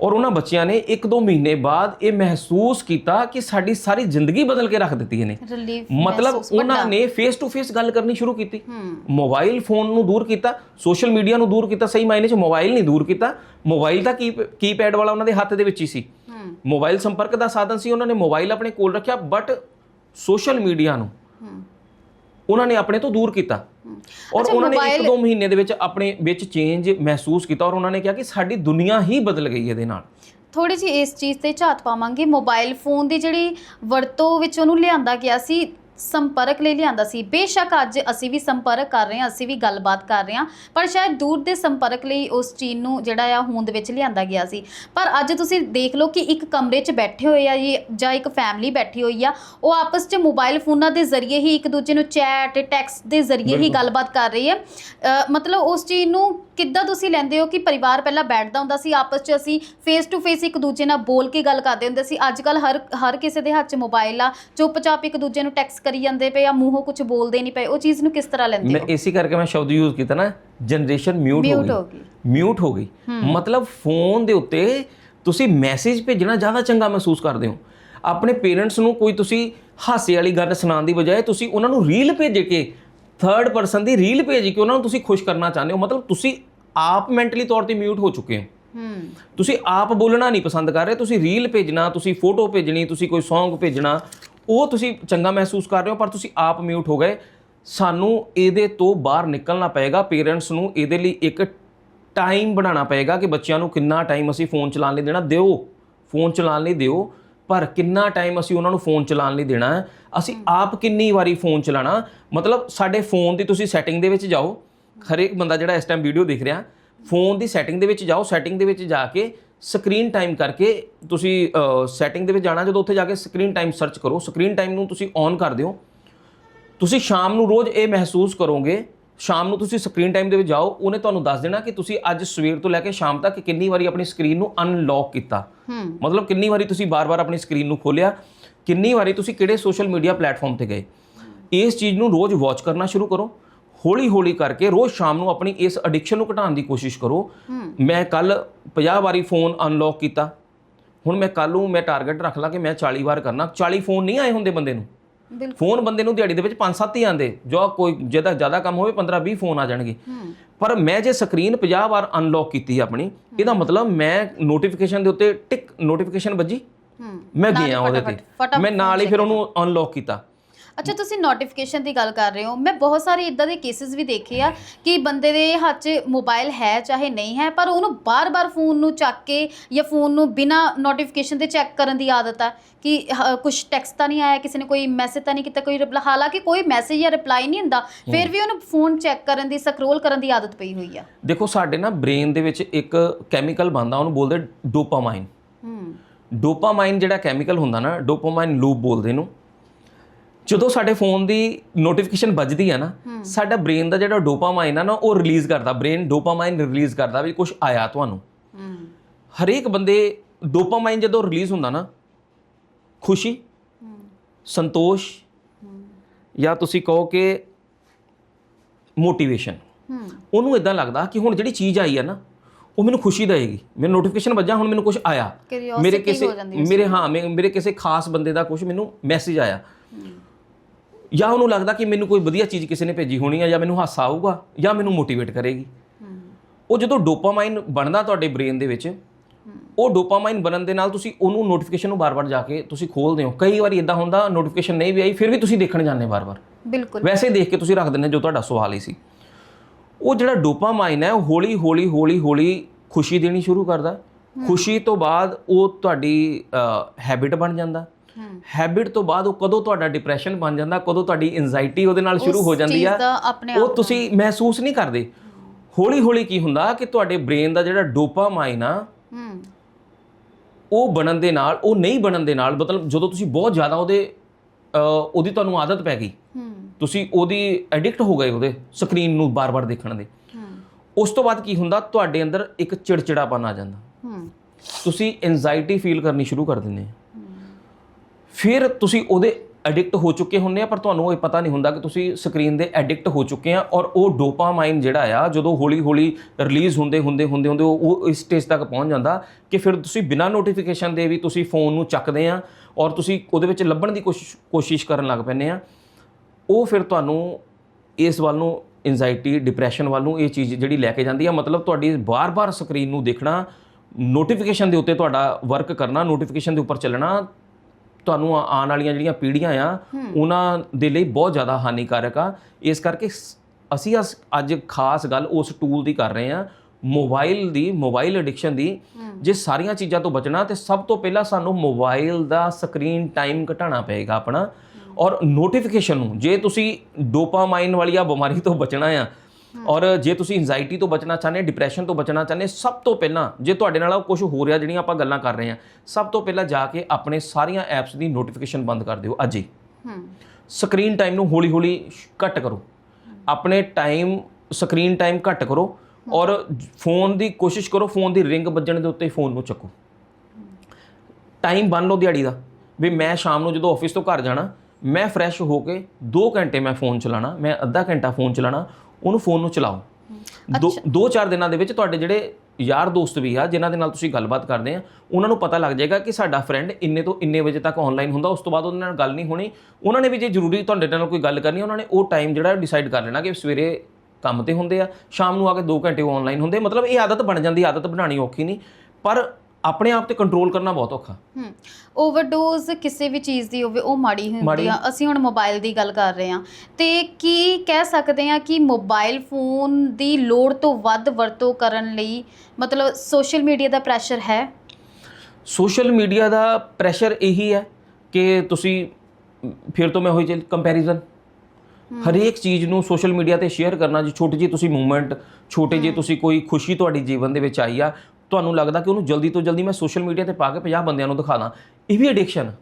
ਔਰ ਉਹਨਾਂ ਬੱਚਿਆਂ ਨੇ 1-2 ਮਹੀਨੇ ਬਾਅਦ ਇਹ ਮਹਿਸੂਸ ਕੀਤਾ ਕਿ ਸਾਡੀ ਸਾਰੀ ਜ਼ਿੰਦਗੀ ਬਦਲ ਕੇ ਰੱਖ ਦਿੱਤੀ ਇਹਨੇ। ਮਤਲਬ ਉਹਨਾਂ ਨੇ ਫੇਸ ਟੂ ਫੇਸ ਗੱਲ ਕਰਨੀ ਸ਼ੁਰੂ ਕੀਤੀ। ਮੋਬਾਈਲ ਫੋਨ ਨੂੰ ਦੂਰ ਕੀਤਾ ਸੋਸ਼ਲ ਮੀਡੀਆ ਨੂੰ ਦੂਰ ਕੀਤਾ ਸਹੀ ਮਾਇਨੇ 'ਚ ਮੋਬਾਈਲ ਨਹੀਂ ਦੂਰ ਕੀਤਾ। ਮੋਬਾਈਲ ਤਾਂ ਕੀ ਕੀਪੈਡ ਵਾਲਾ ਉਹਨਾਂ ਦੇ ਹੱਥ ਦੇ ਵਿੱਚ ਹੀ ਸੀ। ਮੋਬਾਈਲ ਸੰਪਰਕ ਦਾ ਸਾਧਨ ਸੀ ਉਹਨਾਂ ਨੇ ਮੋਬਾਈਲ ਆਪਣੇ ਕੋਲ ਰੱਖਿਆ ਬਟ ਸੋਸ਼ਲ ਮੀਡੀਆ ਨੂੰ ਉਹਨਾਂ ਨੇ ਆਪਣੇ ਤੋਂ ਦੂਰ ਕੀਤਾ। ਔਰ ਉਹਨਾਂ ਨੇ ਇੱਕ ਦੋ ਮਹੀਨੇ ਦੇ ਵਿੱਚ ਆਪਣੇ ਵਿੱਚ ਚੇਂਜ ਮਹਿਸੂਸ ਕੀਤਾ ਔਰ ਉਹਨਾਂ ਨੇ ਕਿਹਾ ਕਿ ਸਾਡੀ ਦੁਨੀਆ ਹੀ ਬਦਲ ਗਈ ਇਹਦੇ ਨਾਲ। ਥੋੜੀ ਜਿਹੀ ਇਸ ਚੀਜ਼ ਤੇ ਝਾਤ ਪਾਵਾਂਗੇ। ਮੋਬਾਈਲ ਫੋਨ ਦੀ ਜਿਹੜੀ ਵਰਤੋਂ ਵਿੱਚ ਉਹਨੂੰ ਲਿਆਂਦਾ ਗਿਆ ਸੀ ਸੰਪਰਕ ਲਈ ਲਿਆਂਦਾ ਸੀ। ਬੇਸ਼ੱਕ ਅੱਜ ਅਸੀਂ ਵੀ ਸੰਪਰਕ ਕਰ ਰਹੇ ਹਾਂ ਅਸੀਂ ਵੀ ਗੱਲਬਾਤ ਕਰ ਰਹੇ ਹਾਂ ਪਰ ਸ਼ਾਇਦ ਦੂਰ ਦੇ ਸੰਪਰਕ ਲਈ ਉਸ ਚੀਜ਼ ਨੂੰ ਜਿਹੜਾ ਆ ਹੋਂਦ ਵਿੱਚ ਲਿਆਂਦਾ ਗਿਆ ਸੀ। ਪਰ ਅੱਜ ਤੁਸੀਂ ਦੇਖ ਲਓ ਕਿ ਇੱਕ ਕਮਰੇ 'ਚ ਬੈਠੇ ਹੋਏ ਆ ਜੀ ਜਾਂ ਇੱਕ ਫੈਮਿਲੀ ਬੈਠੀ ਹੋਈ ਆ ਉਹ ਆਪਸ 'ਚ ਮੋਬਾਈਲ ਫੋਨਾਂ ਦੇ ਜ਼ਰੀਏ ਹੀ ਇੱਕ ਦੂਜੇ ਨੂੰ ਚੈਟ ਟੈਕਸਟ ਦੇ ਜ਼ਰੀਏ ਹੀ ਗੱਲਬਾਤ ਕਰ ਰਹੀ ਹੈ। ਮਤਲਬ ਉਸ ਚੀਜ਼ ਨੂੰ ਕਿੱਦਾਂ ਤੁਸੀਂ ਲੈਂਦੇ ਹੋ ਕਿ ਪਰਿਵਾਰ ਪਹਿਲਾਂ ਬੈਠਦਾ ਹੁੰਦਾ ਸੀ ਆਪਸ 'ਚ ਅਸੀਂ ਫੇਸ ਟੂ ਫੇਸ ਇੱਕ ਦੂਜੇ ਨਾਲ ਬੋਲ ਕੇ ਗੱਲ ਕਰਦੇ ਹੁੰਦੇ ਸੀ। ਅੱਜ ਕੱਲ ਹਰ ਹਰ ਕਿਸੇ ਦੇ ਹੱਥ 'ਚ ਮੋਬਾਈਲ ਆ ਚੁੱਪਚਾਪ ਇੱਕ ਦੂਜੇ ਨੂੰ ਟੈਕਸਟ ਕਰੀ ਜਾਂਦੇ ਪਏ ਆ ਮੂੰਹੋਂ ਕੁਝ ਬੋਲਦੇ ਨਹੀਂ ਪਏ ਉਹ ਚੀਜ਼ ਨੂੰ ਕਿਸ ਤਰ੍ਹਾਂ ਲੈਂਦੇ ਮੈਂ ਹੋ? ਇਸੇ ਕਰਕੇ ਮੈਂ ਸ਼ਬਦ ਯੂਜ਼ ਕੀਤਾ ਨਾ ਜਨਰੇਸ਼ਨ ਮਿਊਟ ਹੋ Mute ਹੋ ਗਈ। ਗਈ। ਮਿਊਟ ਹੋ ਗਈ। ਮਤਲਬ ਫੋਨ ਦੇ ਉੱਤੇ ਤੁਸੀਂ ਮੈਸੇਜ ਭੇਜਣਾ ਜ਼ਿਆਦਾ ਚੰਗਾ ਮਹਿਸੂਸ ਕਰਦੇ ਹੋ। ਆਪਣੇ ਪੇਰੈਂਟਸ ਨੂੰ ਕੋਈ ਤੁਸੀਂ ਹਾਸੇ ਵਾਲੀ ਗੱਲ ਸੁਣਾਉਣ ਦੀ ਬਜਾਏ ਤੁਸੀਂ ਉਹਨਾਂ ਨੂੰ ਰੀਲ ਭੇਜ ਕੇ ਥਰਡ ਪਰਸਨ ਦੀ ਰੀਲ ਭੇਜ ਕੇ ਉਹਨਾਂ ਨੂੰ ਤੁਸੀਂ ਖੁਸ਼ ਕਰਨਾ ਚਾਹੁੰਦੇ ਹੋ। ਮਤਲਬ ਤੁਸੀਂ ਆਪ ਮੈਂਟਲੀ ਤੌਰ ਤੇ ਮਿਊਟ ਹੋ ਚੁੱਕੇ ਹੋ। ਹੂੰ। ਤੁਸੀਂ ਆਪ ਬੋਲਣਾ ਨਹੀਂ ਪਸੰਦ ਕਰ ਰਹੇ ਤੁਸੀਂ ਰੀਲ ਭੇਜਣਾ ਤੁਸੀਂ ਫੋਟੋ ਭੇਜਣੀ ਤੁਸੀਂ ਕੋਈ Song ਭੇਜਣਾ ਉਹ ਤੁਸੀਂ ਚੰਗਾ ਮਹਿਸੂਸ ਕਰ ਰਹੇ ਹੋ ਪਰ ਤੁਸੀਂ ਆਪ ਮਿਊਟ ਹੋ ਗਏ। ਸਾਨੂੰ ਇਹਦੇ ਤੋਂ ਬਾਹਰ ਨਿਕਲਣਾ ਪਏਗਾ ਪੇਰੈਂਟਸ ਨੂੰ ਇਹਦੇ ਲਈ ਇੱਕ ਟਾਈਮ ਬਣਾਉਣਾ ਪਏਗਾ ਕਿ ਬੱਚਿਆਂ ਨੂੰ ਕਿੰਨਾ ਟਾਈਮ ਅਸੀਂ ਫੋਨ ਚਲਾਉਣ ਲਈ ਦੇਣਾ। ਦਿਓ ਫੋਨ ਚਲਾਉਣ ਲਈ ਦਿਓ ਪਰ ਕਿੰਨਾ ਟਾਈਮ ਅਸੀਂ ਉਹਨਾਂ ਨੂੰ ਫੋਨ ਚਲਾਉਣ ਲਈ ਦੇਣਾ ਹੈ? ਅਸੀਂ ਆਪ ਕਿੰਨੀ ਵਾਰੀ ਫੋਨ ਚਲਾਣਾ ਮਤਲਬ ਸਾਡੇ ਫੋਨ ਦੀ ਤੁਸੀਂ ਸੈਟਿੰਗ ਦੇ ਵਿੱਚ ਜਾਓ। ਹਰੇਕ ਬੰਦਾ ਜਿਹੜਾ ਇਸ ਟਾਈਮ ਵੀਡੀਓ ਦੇਖ ਰਿਹਾ ਫੋਨ ਦੀ ਸੈਟਿੰਗ ਦੇ ਵਿੱਚ ਜਾਓ ਸੈਟਿੰਗ ਦੇ ਵਿੱਚ ਜਾ ਕੇ ਸਕਰੀਨ ਟਾਈਮ ਕਰਕੇ ਤੁਸੀਂ ਸੈਟਿੰਗ ਦੇ ਵਿੱਚ ਜਾਣਾ ਜਦੋਂ ਉੱਥੇ ਜਾ ਕੇ ਸਕਰੀਨ ਟਾਈਮ ਸਰਚ ਕਰੋ ਸਕਰੀਨ ਟਾਈਮ ਨੂੰ ਤੁਸੀਂ ਔਨ ਕਰ ਦਿਓ। ਤੁਸੀਂ ਸ਼ਾਮ ਨੂੰ ਰੋਜ਼ ਇਹ ਮਹਿਸੂਸ ਕਰੋਗੇ ਸ਼ਾਮ ਨੂੰ ਤੁਸੀਂ ਸਕਰੀਨ ਟਾਈਮ ਦੇ ਵਿੱਚ ਜਾਓ ਉਹਨੇ ਤੁਹਾਨੂੰ ਦੱਸ ਦੇਣਾ ਕਿ ਤੁਸੀਂ ਅੱਜ ਸਵੇਰ ਤੋਂ ਲੈ ਕੇ ਸ਼ਾਮ ਤੱਕ ਕਿੰਨੀ ਵਾਰੀ ਆਪਣੀ ਸਕਰੀਨ ਨੂੰ ਅਨਲੌਕ ਕੀਤਾ। ਮਤਲਬ ਕਿੰਨੀ ਵਾਰੀ ਤੁਸੀਂ ਬਾਰ-ਬਾਰ ਆਪਣੀ ਸਕਰੀਨ ਨੂੰ ਖੋਲਿਆ ਕਿੰਨੀ ਵਾਰੀ ਤੁਸੀਂ ਕਿਹੜੇ ਸੋਸ਼ਲ ਮੀਡੀਆ ਪਲੇਟਫਾਰਮ ਤੇ ਗਏ। ਇਸ ਚੀਜ਼ ਨੂੰ ਰੋਜ਼ ਵਾਚ ਕਰਨਾ ਸ਼ੁਰੂ ਕਰੋ। ਹੌਲੀ-ਹੌਲੀ ਕਰਕੇ ਰੋਜ਼ ਸ਼ਾਮ ਨੂੰ ਆਪਣੀ ਇਸ ਐਡਿਕਸ਼ਨ ਨੂੰ ਘਟਾਉਣ ਦੀ ਕੋਸ਼ਿਸ਼ ਕਰੋ। ਮੈਂ ਕੱਲ 50 ਵਾਰੀ ਫੋਨ ਅਨਲੌਕ ਕੀਤਾ। ਹੁਣ ਮੈਂ ਕੱਲ ਨੂੰ ਮੈਂ ਟਾਰਗੇਟ ਰੱਖ ਲਾਂ ਕਿ ਮੈਂ 40 ਵਾਰ ਕਰਨਾ। 40 ਫੋਨ ਨਹੀਂ ਆਏ ਹੁੰਦੇ ਬੰਦੇ ਨੂੰ। ਫੋਨ ਬੰਦੇ ਨੂੰ ਦਿਹਾੜੀ ਦੇ ਵਿੱਚ 5-7 ਹੀ ਆਉਂਦੇ। ਜੋ ਕੋਈ ਜਿਹਦਾ ਜ਼ਿਆਦਾ ਕੰਮ ਹੋਵੇ 15-20 ਫੋਨ ਆ ਜਾਣਗੇ। ਪਰ ਮੈਂ ਜੇ ਸਕਰੀਨ 50 ਵਾਰ ਅਨਲੌਕ ਕੀਤੀ ਆਪਣੀ ਇਹਦਾ ਮਤਲਬ ਮੈਂ ਨੋਟੀਫਿਕੇਸ਼ਨ ਦੇ ਉੱਤੇ ਟਿਕ ਨੋਟੀਫਿਕੇਸ਼ਨ ਵੱਜੀ। ਮੈਂ ਗਿਆ ਉਹਦੇ ਤੇ। ਮੈਂ ਨਾਲ ਹੀ ਫਿਰ ਉਹਨੂੰ ਅਨਲੌਕ ਕੀਤਾ। ਅੱਛਾ ਤੁਸੀਂ ਨੋਟੀਫਿਕੇਸ਼ਨ ਦੀ ਗੱਲ ਕਰ ਰਹੇ ਹੋ। ਮੈਂ ਬਹੁਤ ਸਾਰੇ ਇਦਾਂ ਦੇ ਕੇਸਿਸ ਵੀ ਦੇਖੇ ਆ ਕਿ ਬੰਦੇ ਦੇ ਹੱਥ 'ਚ ਮੋਬਾਈਲ ਹੈ ਚਾਹੇ ਨਹੀਂ ਹੈ ਪਰ ਉਹਨੂੰ ਬਾਰ-ਬਾਰ ਫੋਨ ਨੂੰ ਚੱਕ ਕੇ ਜਾਂ ਫੋਨ ਨੂੰ ਬਿਨਾ ਨੋਟੀਫਿਕੇਸ਼ਨ ਦੇ ਚੈੱਕ ਕਰਨ ਦੀ ਆਦਤ ਆ ਕਿ ਕੁਝ ਟੈਕਸਟ ਤਾਂ ਨਹੀਂ ਆਇਆ ਕਿਸੇ ਨੇ ਕੋਈ ਮੈਸੇਜ ਤਾਂ ਨਹੀਂ ਕੀਤਾ ਕੋਈ ਰਿਪਲਾਈ ਹਾਲਾਂਕਿ ਕੋਈ ਮੈਸੇਜ ਜਾਂ ਰਿਪਲਾਈ ਨਹੀਂ ਹੁੰਦਾ ਫਿਰ ਵੀ ਉਹਨੂੰ ਫੋਨ ਚੈੱਕ ਕਰਨ ਦੀ ਸਕਰੋਲ ਕਰਨ ਦੀ ਆਦਤ ਪਈ ਹੋਈ ਆ। ਦੇਖੋ ਸਾਡੇ ਨਾ ਬ੍ਰੇਨ ਦੇ ਵਿੱਚ ਇੱਕ ਕੈਮੀਕਲ ਬਣਦਾ ਉਹਨੂੰ ਬੋਲਦੇ ਡੋਪਾਮਾਈਨ ਹੂੰ। ਡੋਪਾਮਾਈਨ ਜਿਹੜਾ ਕੈਮੀਕਲ ਹੁੰਦਾ ਨਾ ਡੋਪਾਮਾਈਨ ਲੂਪ ਬੋਲਦੇ ਇਹਨੂੰ। ਜਦੋਂ ਸਾਡੇ ਫੋਨ ਦੀ ਨੋਟੀਫਿਕੇਸ਼ਨ ਵੱਜਦੀ ਆ ਨਾ ਸਾਡਾ ਬ੍ਰੇਨ ਦਾ ਜਿਹੜਾ ਡੋਪਾਮਾਈਨ ਆ ਨਾ ਉਹ ਰਿਲੀਜ਼ ਕਰਦਾ। ਬ੍ਰੇਨ ਡੋਪਾਮਾਈਨ ਰਿਲੀਜ਼ ਕਰਦਾ ਵੀ ਕੁਝ ਆਇਆ ਤੁਹਾਨੂੰ। ਹਰੇਕ ਬੰਦੇ ਡੋਪਾਮਾਈਨ ਜਦੋਂ ਰਿਲੀਜ਼ ਹੁੰਦਾ ਨਾ ਖੁਸ਼ੀ ਸੰਤੋਸ਼ ਜਾਂ ਤੁਸੀਂ ਕਹੋ ਕਿ ਮੋਟੀਵੇਸ਼ਨ ਉਹਨੂੰ ਇਦਾਂ ਲੱਗਦਾ ਕਿ ਹੁਣ ਜਿਹੜੀ ਚੀਜ਼ ਆਈ ਹੈ ਨਾ ਉਹ ਮੈਨੂੰ ਖੁਸ਼ੀ ਦੇਗੀ ਮੈਨੂੰ ਨੋਟੀਫਿਕੇਸ਼ਨ ਵੱਜਾ ਹੁਣ ਮੈਨੂੰ ਕੁਝ ਆਇਆ। ਮੇਰੇ ਕਿਸੇ ਮੇਰੇ ਹਾਂ ਮੇਰੇ ਕਿਸੇ ਖਾਸ ਬੰਦੇ ਦਾ ਕੁਝ ਮੈਨੂੰ ਮੈਸੇਜ ਆਇਆ। ਜਾਂ ਉਹਨੂੰ ਲੱਗਦਾ ਕਿ ਮੈਨੂੰ ਕੋਈ ਵਧੀਆ ਚੀਜ਼ ਕਿਸੇ ਨੇ ਭੇਜੀ ਹੋਣੀ ਹੈ ਜਾਂ ਮੈਨੂੰ ਹਾਸਾ ਆਊਗਾ ਜਾਂ ਮੈਨੂੰ ਮੋਟੀਵੇਟ ਕਰੇਗੀ। ਉਹ ਜਦੋਂ ਡੋਪਾਮਾਈਨ ਬਣਦਾ ਤੁਹਾਡੇ ਬ੍ਰੇਨ ਦੇ ਵਿੱਚ ਉਹ ਡੋਪਾਮਾਈਨ ਬਣਨ ਦੇ ਨਾਲ ਤੁਸੀਂ ਉਹਨੂੰ ਨੋਟੀਫਿਕੇਸ਼ਨ ਨੂੰ ਬਾਰ-ਬਾਰ ਜਾ ਕੇ ਤੁਸੀਂ ਖੋਲਦੇ ਹੋ। ਕਈ ਵਾਰੀ ਇਦਾਂ ਹੁੰਦਾ ਨੋਟੀਫਿਕੇਸ਼ਨ ਨਹੀਂ ਵੀ ਆਈ ਫਿਰ ਵੀ ਤੁਸੀਂ ਦੇਖਣ ਜਾਂਦੇ ਬਾਰ-ਬਾਰ ਬਿਲਕੁਲ। ਵੈਸੇ ਹੀ ਦੇਖ ਕੇ ਤੁਸੀਂ ਰੱਖ ਦਿੰਦੇ ਜੋ ਤੁਹਾਡਾ ਸਵਾਲ ਹੀ ਸੀ। ਉਹ ਜਿਹੜਾ ਡੋਪਾਮਾਈਨ ਹੈ ਉਹ ਹੌਲੀ ਹੌਲੀ ਹੌਲੀ ਹੌਲੀ ਖੁਸ਼ੀ ਦੇਣੀ ਸ਼ੁਰੂ ਕਰਦਾ। ਖੁਸ਼ੀ ਤੋਂ ਬਾਅਦ ਉਹ ਤੁਹਾਡੀ ਹੈਬਿਟ ਬਣ ਜਾਂਦਾ। ਹੈਬਿਟ ਤੋਂ ਬਾਅਦ ਉਹ ਕਦੋਂ ਤੁਹਾਡਾ ਡਿਪਰੈਸ਼ਨ ਬਣ ਜਾਂਦਾ ਕਦੋਂ ਤੁਹਾਡੀ ਐਂਜ਼ਾਈਟੀ ਉਹਦੇ ਨਾਲ ਸ਼ੁਰੂ ਹੋ ਜਾਂਦੀ ਆ ਉਹ ਤੁਸੀਂ ਮਹਿਸੂਸ ਨਹੀਂ ਕਰਦੇ। ਹੌਲੀ ਹੌਲੀ ਕੀ ਹੁੰਦਾ ਕਿ ਤੁਹਾਡੇ ਬ੍ਰੇਨ ਦਾ ਜਿਹੜਾ ਡੋਪਾਮਾਈਨ ਆ ਹੂੰ। ਉਹ ਬਣਨ ਦੇ ਨਾਲ ਉਹ ਨਹੀਂ ਬਣਨ ਦੇ ਨਾਲ ਮਤਲਬ ਜਦੋਂ ਤੁਸੀਂ ਬਹੁਤ ਜ਼ਿਆਦਾ ਉਹਦੇ ਉਹਦੀ ਤੁਹਾਨੂੰ ਆਦਤ ਪੈ ਗਈ ਹੂੰ। ਤੁਸੀਂ ਉਹਦੀ ਐਡਿਕਟ ਹੋ ਗਏ ਉਹਦੇ ਸਕਰੀਨ ਨੂੰ ਬਾਰ-ਬਾਰ ਦੇਖਣ ਦੇ। ਹੂੰ। ਉਸ ਤੋਂ ਬਾਅਦ ਕੀ ਹੁੰਦਾ ਤੁਹਾਡੇ ਅੰਦਰ ਇੱਕ ਚਿੜਚਿੜਾਪਨ ਆ ਜਾਂਦਾ। ਹੂੰ। ਤੁਸੀਂ ਐਂਜ਼ਾਈਟੀ ਫੀਲ ਕਰਨੀ ਸ਼ੁਰੂ ਕਰ ਦਿੰਦੇ ਆ। ਫਿਰ ਤੁਸੀਂ ਉਹਦੇ ਐਡਿਕਟ ਹੋ ਚੁੱਕੇ ਹੁੰਦੇ ਆ, ਪਰ ਤੁਹਾਨੂੰ ਇਹ ਪਤਾ ਨਹੀਂ ਹੁੰਦਾ ਕਿ ਤੁਸੀਂ ਸਕਰੀਨ ਦੇ ਐਡਿਕਟ ਹੋ ਚੁੱਕੇ ਆ ਔਰ ਉਹ ਡੋਪਾਮਾਈਨ ਜਿਹੜਾ ਆ, ਜਦੋਂ ਹੌਲੀ-ਹੌਲੀ ਰਿਲੀਜ਼ ਹੁੰਦੇ ਹੁੰਦੇ ਹੁੰਦੇ ਹੁੰਦੇ ਉਹ ਉਹ ਇਸ ਸਟੇਜ ਤੱਕ ਪਹੁੰਚ ਜਾਂਦਾ ਕਿ ਫਿਰ ਤੁਸੀਂ ਬਿਨਾਂ ਨੋਟੀਫਿਕੇਸ਼ਨ ਦੇ ਵੀ ਤੁਸੀਂ ਫੋਨ ਨੂੰ ਚੱਕਦੇ ਆ ਔਰ ਤੁਸੀਂ ਉਹਦੇ ਵਿੱਚ ਲੱਭਣ ਦੀ ਕੋਸ਼ਿਸ਼ ਕੋਸ਼ਿਸ਼ ਕਰਨ ਲੱਗ ਪੈਂਦੇ ਆ। ਉਹ ਫਿਰ ਤੁਹਾਨੂੰ ਇਸ ਵੱਲ ਨੂੰ ਐਂਜ਼ਾਈਟੀ ਡਿਪਰੈਸ਼ਨ ਵੱਲ ਨੂੰ ਇਹ ਚੀਜ਼ ਜਿਹੜੀ ਲੈ ਕੇ ਜਾਂਦੀ ਆ, ਮਤਲਬ ਤੁਹਾਡੀ ਬਾਰ-ਬਾਰ ਸਕਰੀਨ ਨੂੰ ਦੇਖਣਾ ਨੋਟੀਫਿਕੇਸ਼ਨ ਦੇ ਉੱਤੇ ਤੁਹਾਡਾ ਵਰਕ ਕਰਨਾ ਨੋਟੀਫਿਕੇਸ਼ਨ ਦੇ ਉੱਪਰ ਚੱਲਣਾ ਤੁਹਾਨੂੰ ਆਉਣ ਵਾਲੀਆਂ ਜਿਹੜੀਆਂ ਪੀੜ੍ਹੀਆਂ ਆ ਉਹਨਾਂ ਦੇ ਲਈ ਬਹੁਤ ਜ਼ਿਆਦਾ ਹਾਨੀਕਾਰਕ ਆ। ਇਸ ਕਰਕੇ ਅਸੀਂ ਅਸ- ਅੱਜ ਖਾਸ ਗੱਲ ਉਸ ਟੂਲ ਦੀ ਕਰ ਰਹੇ ਆ ਮੋਬਾਈਲ ਦੀ ਮੋਬਾਈਲ ਐਡਿਕਸ਼ਨ ਦੀ। ਜੇ ਸਾਰੀਆਂ ਚੀਜ਼ਾਂ ਤੋਂ ਬਚਣਾ ਤੇ ਸਭ ਤੋਂ ਪਹਿਲਾਂ ਸਾਨੂੰ ਮੋਬਾਈਲ ਦਾ ਸਕਰੀਨ ਟਾਈਮ ਘਟਾਉਣਾ ਪਏਗਾ ਆਪਣਾ। ਔਰ ਨੋਟੀਫਿਕੇਸ਼ਨ ਨੂੰ ਜੇ ਤੁਸੀਂ ਡੋਪਾਮਾਈਨ ਵਾਲੀ ਆ ਬਿਮਾਰੀ ਤੋਂ ਬਚਣਾ ਆ ਔਰ ਜੇ ਤੁਸੀਂ ਐਂਜ਼ਾਈਟੀ ਤੋਂ ਬਚਣਾ ਚਾਹੁੰਦੇ ਡਿਪਰੈਸ਼ਨ ਤੋਂ ਬਚਣਾ ਚਾਹੁੰਦੇ ਸਭ ਤੋਂ ਪਹਿਲਾਂ ਜੇ ਤੁਹਾਡੇ ਨਾਲ ਕੁਝ ਹੋ ਰਿਹਾ ਜਿਹੜੀਆਂ ਆਪਾਂ ਗੱਲਾਂ ਕਰ ਰਹੇ ਹਾਂ ਸਭ ਤੋਂ ਪਹਿਲਾਂ ਜਾ ਕੇ ਆਪਣੇ ਸਾਰੀਆਂ ਐਪਸ ਦੀ ਨੋਟੀਫਿਕੇਸ਼ਨ ਬੰਦ ਕਰ ਦਿਓ ਅੱਜ ਹੀ। ਹੂੰ। ਸਕਰੀਨ ਟਾਈਮ ਨੂੰ ਹੌਲੀ ਹੌਲੀ ਘੱਟ ਕਰੋ। ਆਪਣੇ ਟਾਈਮ ਸਕਰੀਨ ਟਾਈਮ ਘੱਟ ਕਰੋ ਔਰ ਫੋਨ ਦੀ ਕੋਸ਼ਿਸ਼ ਕਰੋ ਫੋਨ ਦੀ ਰਿੰਗ ਵੱਜਣ ਦੇ ਉੱਤੇ ਫੋਨ ਨੂੰ ਚੱਕੋ। ਟਾਈਮ ਬੰਨ ਲਓ ਦਿਹਾੜੀ ਦਾ। ਵੀ ਮੈਂ ਸ਼ਾਮ ਨੂੰ ਜਦੋਂ ਆਫਿਸ ਤੋਂ ਘਰ ਜਾਣਾ ਮੈਂ ਫਰੈਸ਼ ਹੋ ਕੇ 2 ਘੰਟੇ ਮੈਂ ਫੋਨ ਚਲਾਣਾ ਮੈਂ ਅੱਧਾ ਘੰਟਾ ਫੋਨ ਚਲਾਣਾ ਉਹਨੂੰ ਫੋਨ ਨੂੰ ਚਲਾਓ। ਦੋ ਦੋ ਚਾਰ ਦਿਨਾਂ ਦੇ ਵਿੱਚ ਤੁਹਾਡੇ ਜਿਹੜੇ ਯਾਰ ਦੋਸਤ ਵੀ ਆ ਜਿਨ੍ਹਾਂ ਦੇ ਨਾਲ ਤੁਸੀਂ ਗੱਲਬਾਤ ਕਰਦੇ ਆ ਉਹਨਾਂ ਨੂੰ ਪਤਾ ਲੱਗ ਜਾਏਗਾ ਕਿ ਸਾਡਾ ਫਰੈਂਡ ਇੰਨੇ ਤੋਂ ਇੰਨੇ ਵਜੇ ਤੱਕ ਆਨਲਾਈਨ ਹੁੰਦਾ ਉਸ ਤੋਂ ਬਾਅਦ ਉਹਦੇ ਨਾਲ ਗੱਲ ਨਹੀਂ ਹੋਣੀ। ਉਹਨਾਂ ਨੇ ਵੀ ਜੇ ਜ਼ਰੂਰੀ ਤੁਹਾਡੇ ਨਾਲ ਕੋਈ ਗੱਲ ਕਰਨੀ ਉਹਨਾਂ ਨੇ ਉਹ ਟਾਈਮ ਜਿਹੜਾ ਡਿਸਾਈਡ ਕਰ ਲੈਣਾ ਕਿ ਸਵੇਰੇ ਕੰਮ ਤੇ ਹੁੰਦੇ ਆ ਸ਼ਾਮ ਨੂੰ ਆ ਕੇ 2 ਘੰਟੇ ਉਹ ਆਨਲਾਈਨ ਹੁੰਦੇ ਮਤਲਬ ਇਹ ਆਦਤ ਬਣ ਜਾਂਦੀ ਆਦਤ ਬਣਾਉਣੀ ਔਖੀ ਨਹੀਂ। ਪਰ ਆਪਣੇ ਆਪ ਤੇ ਕੰਟਰੋਲ ਕਰਨਾ ਬਹੁਤ ਔਖਾ। ਹਮ ਓਵਰਡੋਜ਼ ਕਿਸੇ ਵੀ ਚੀਜ਼ ਦੀ ਹੋਵੇ ਉਹ ਮਾੜੀ ਹੁੰਦੀ ਆ। ਅਸੀਂ ਹੁਣ ਮੋਬਾਈਲ ਦੀ ਗੱਲ ਕਰ ਰਹੇ ਹਾਂ। ਤੇ ਕੀ ਕਹਿ ਸਕਦੇ ਆ ਕਿ ਮੋਬਾਈਲ ਫੋਨ ਦੀ ਲੋੜ ਤੋਂ ਵੱਧ ਵਰਤੋਂ ਕਰਨ ਲਈ ਮਤਲਬ ਸੋਸ਼ਲ ਮੀਡੀਆ ਦਾ ਪ੍ਰੈਸ਼ਰ ਹੈ? ਸੋਸ਼ਲ ਮੀਡੀਆ ਦਾ ਪ੍ਰੈਸ਼ਰ ਇਹੀ ਹੈ ਕਿ ਤੁਸੀਂ ਫਿਰ ਤੋਂ ਮੈਂ ਹੋਈ ਚੀਜ਼ ਕੰਪੈਰੀਜ਼ਨ ਹਰੇਕ ਚੀਜ਼ ਨੂੰ ਸੋਸ਼ਲ ਮੀਡੀਆ ਤੇ ਸ਼ੇਅਰ ਕਰਨਾ ਜੀ ਛੋਟੀ ਜੀ ਤੁਸੀਂ ਮੂਵਮੈਂਟ ਛੋਟੇ ਜੇ ਤੁਸੀਂ ਕੋਈ ਖੁਸ਼ੀ ਤੁਹਾਡੀ ਜੀਵਨ ਦੇ ਵਿੱਚ ਆਈ ਆ ਤੁਹਾਨੂੰ ਲੱਗਦਾ ਕਿ ਉਹਨੂੰ ਜਲਦੀ ਤੋਂ ਜਲਦੀ ਮੈਂ ਸੋਸ਼ਲ ਮੀਡੀਆ ਤੇ ਪਾ ਕੇ 50 ਬੰਦਿਆਂ ਨੂੰ ਦਿਖਾ ਦਾਂ? ਇਹ ਵੀ ਐਡਿਕਸ਼ਨ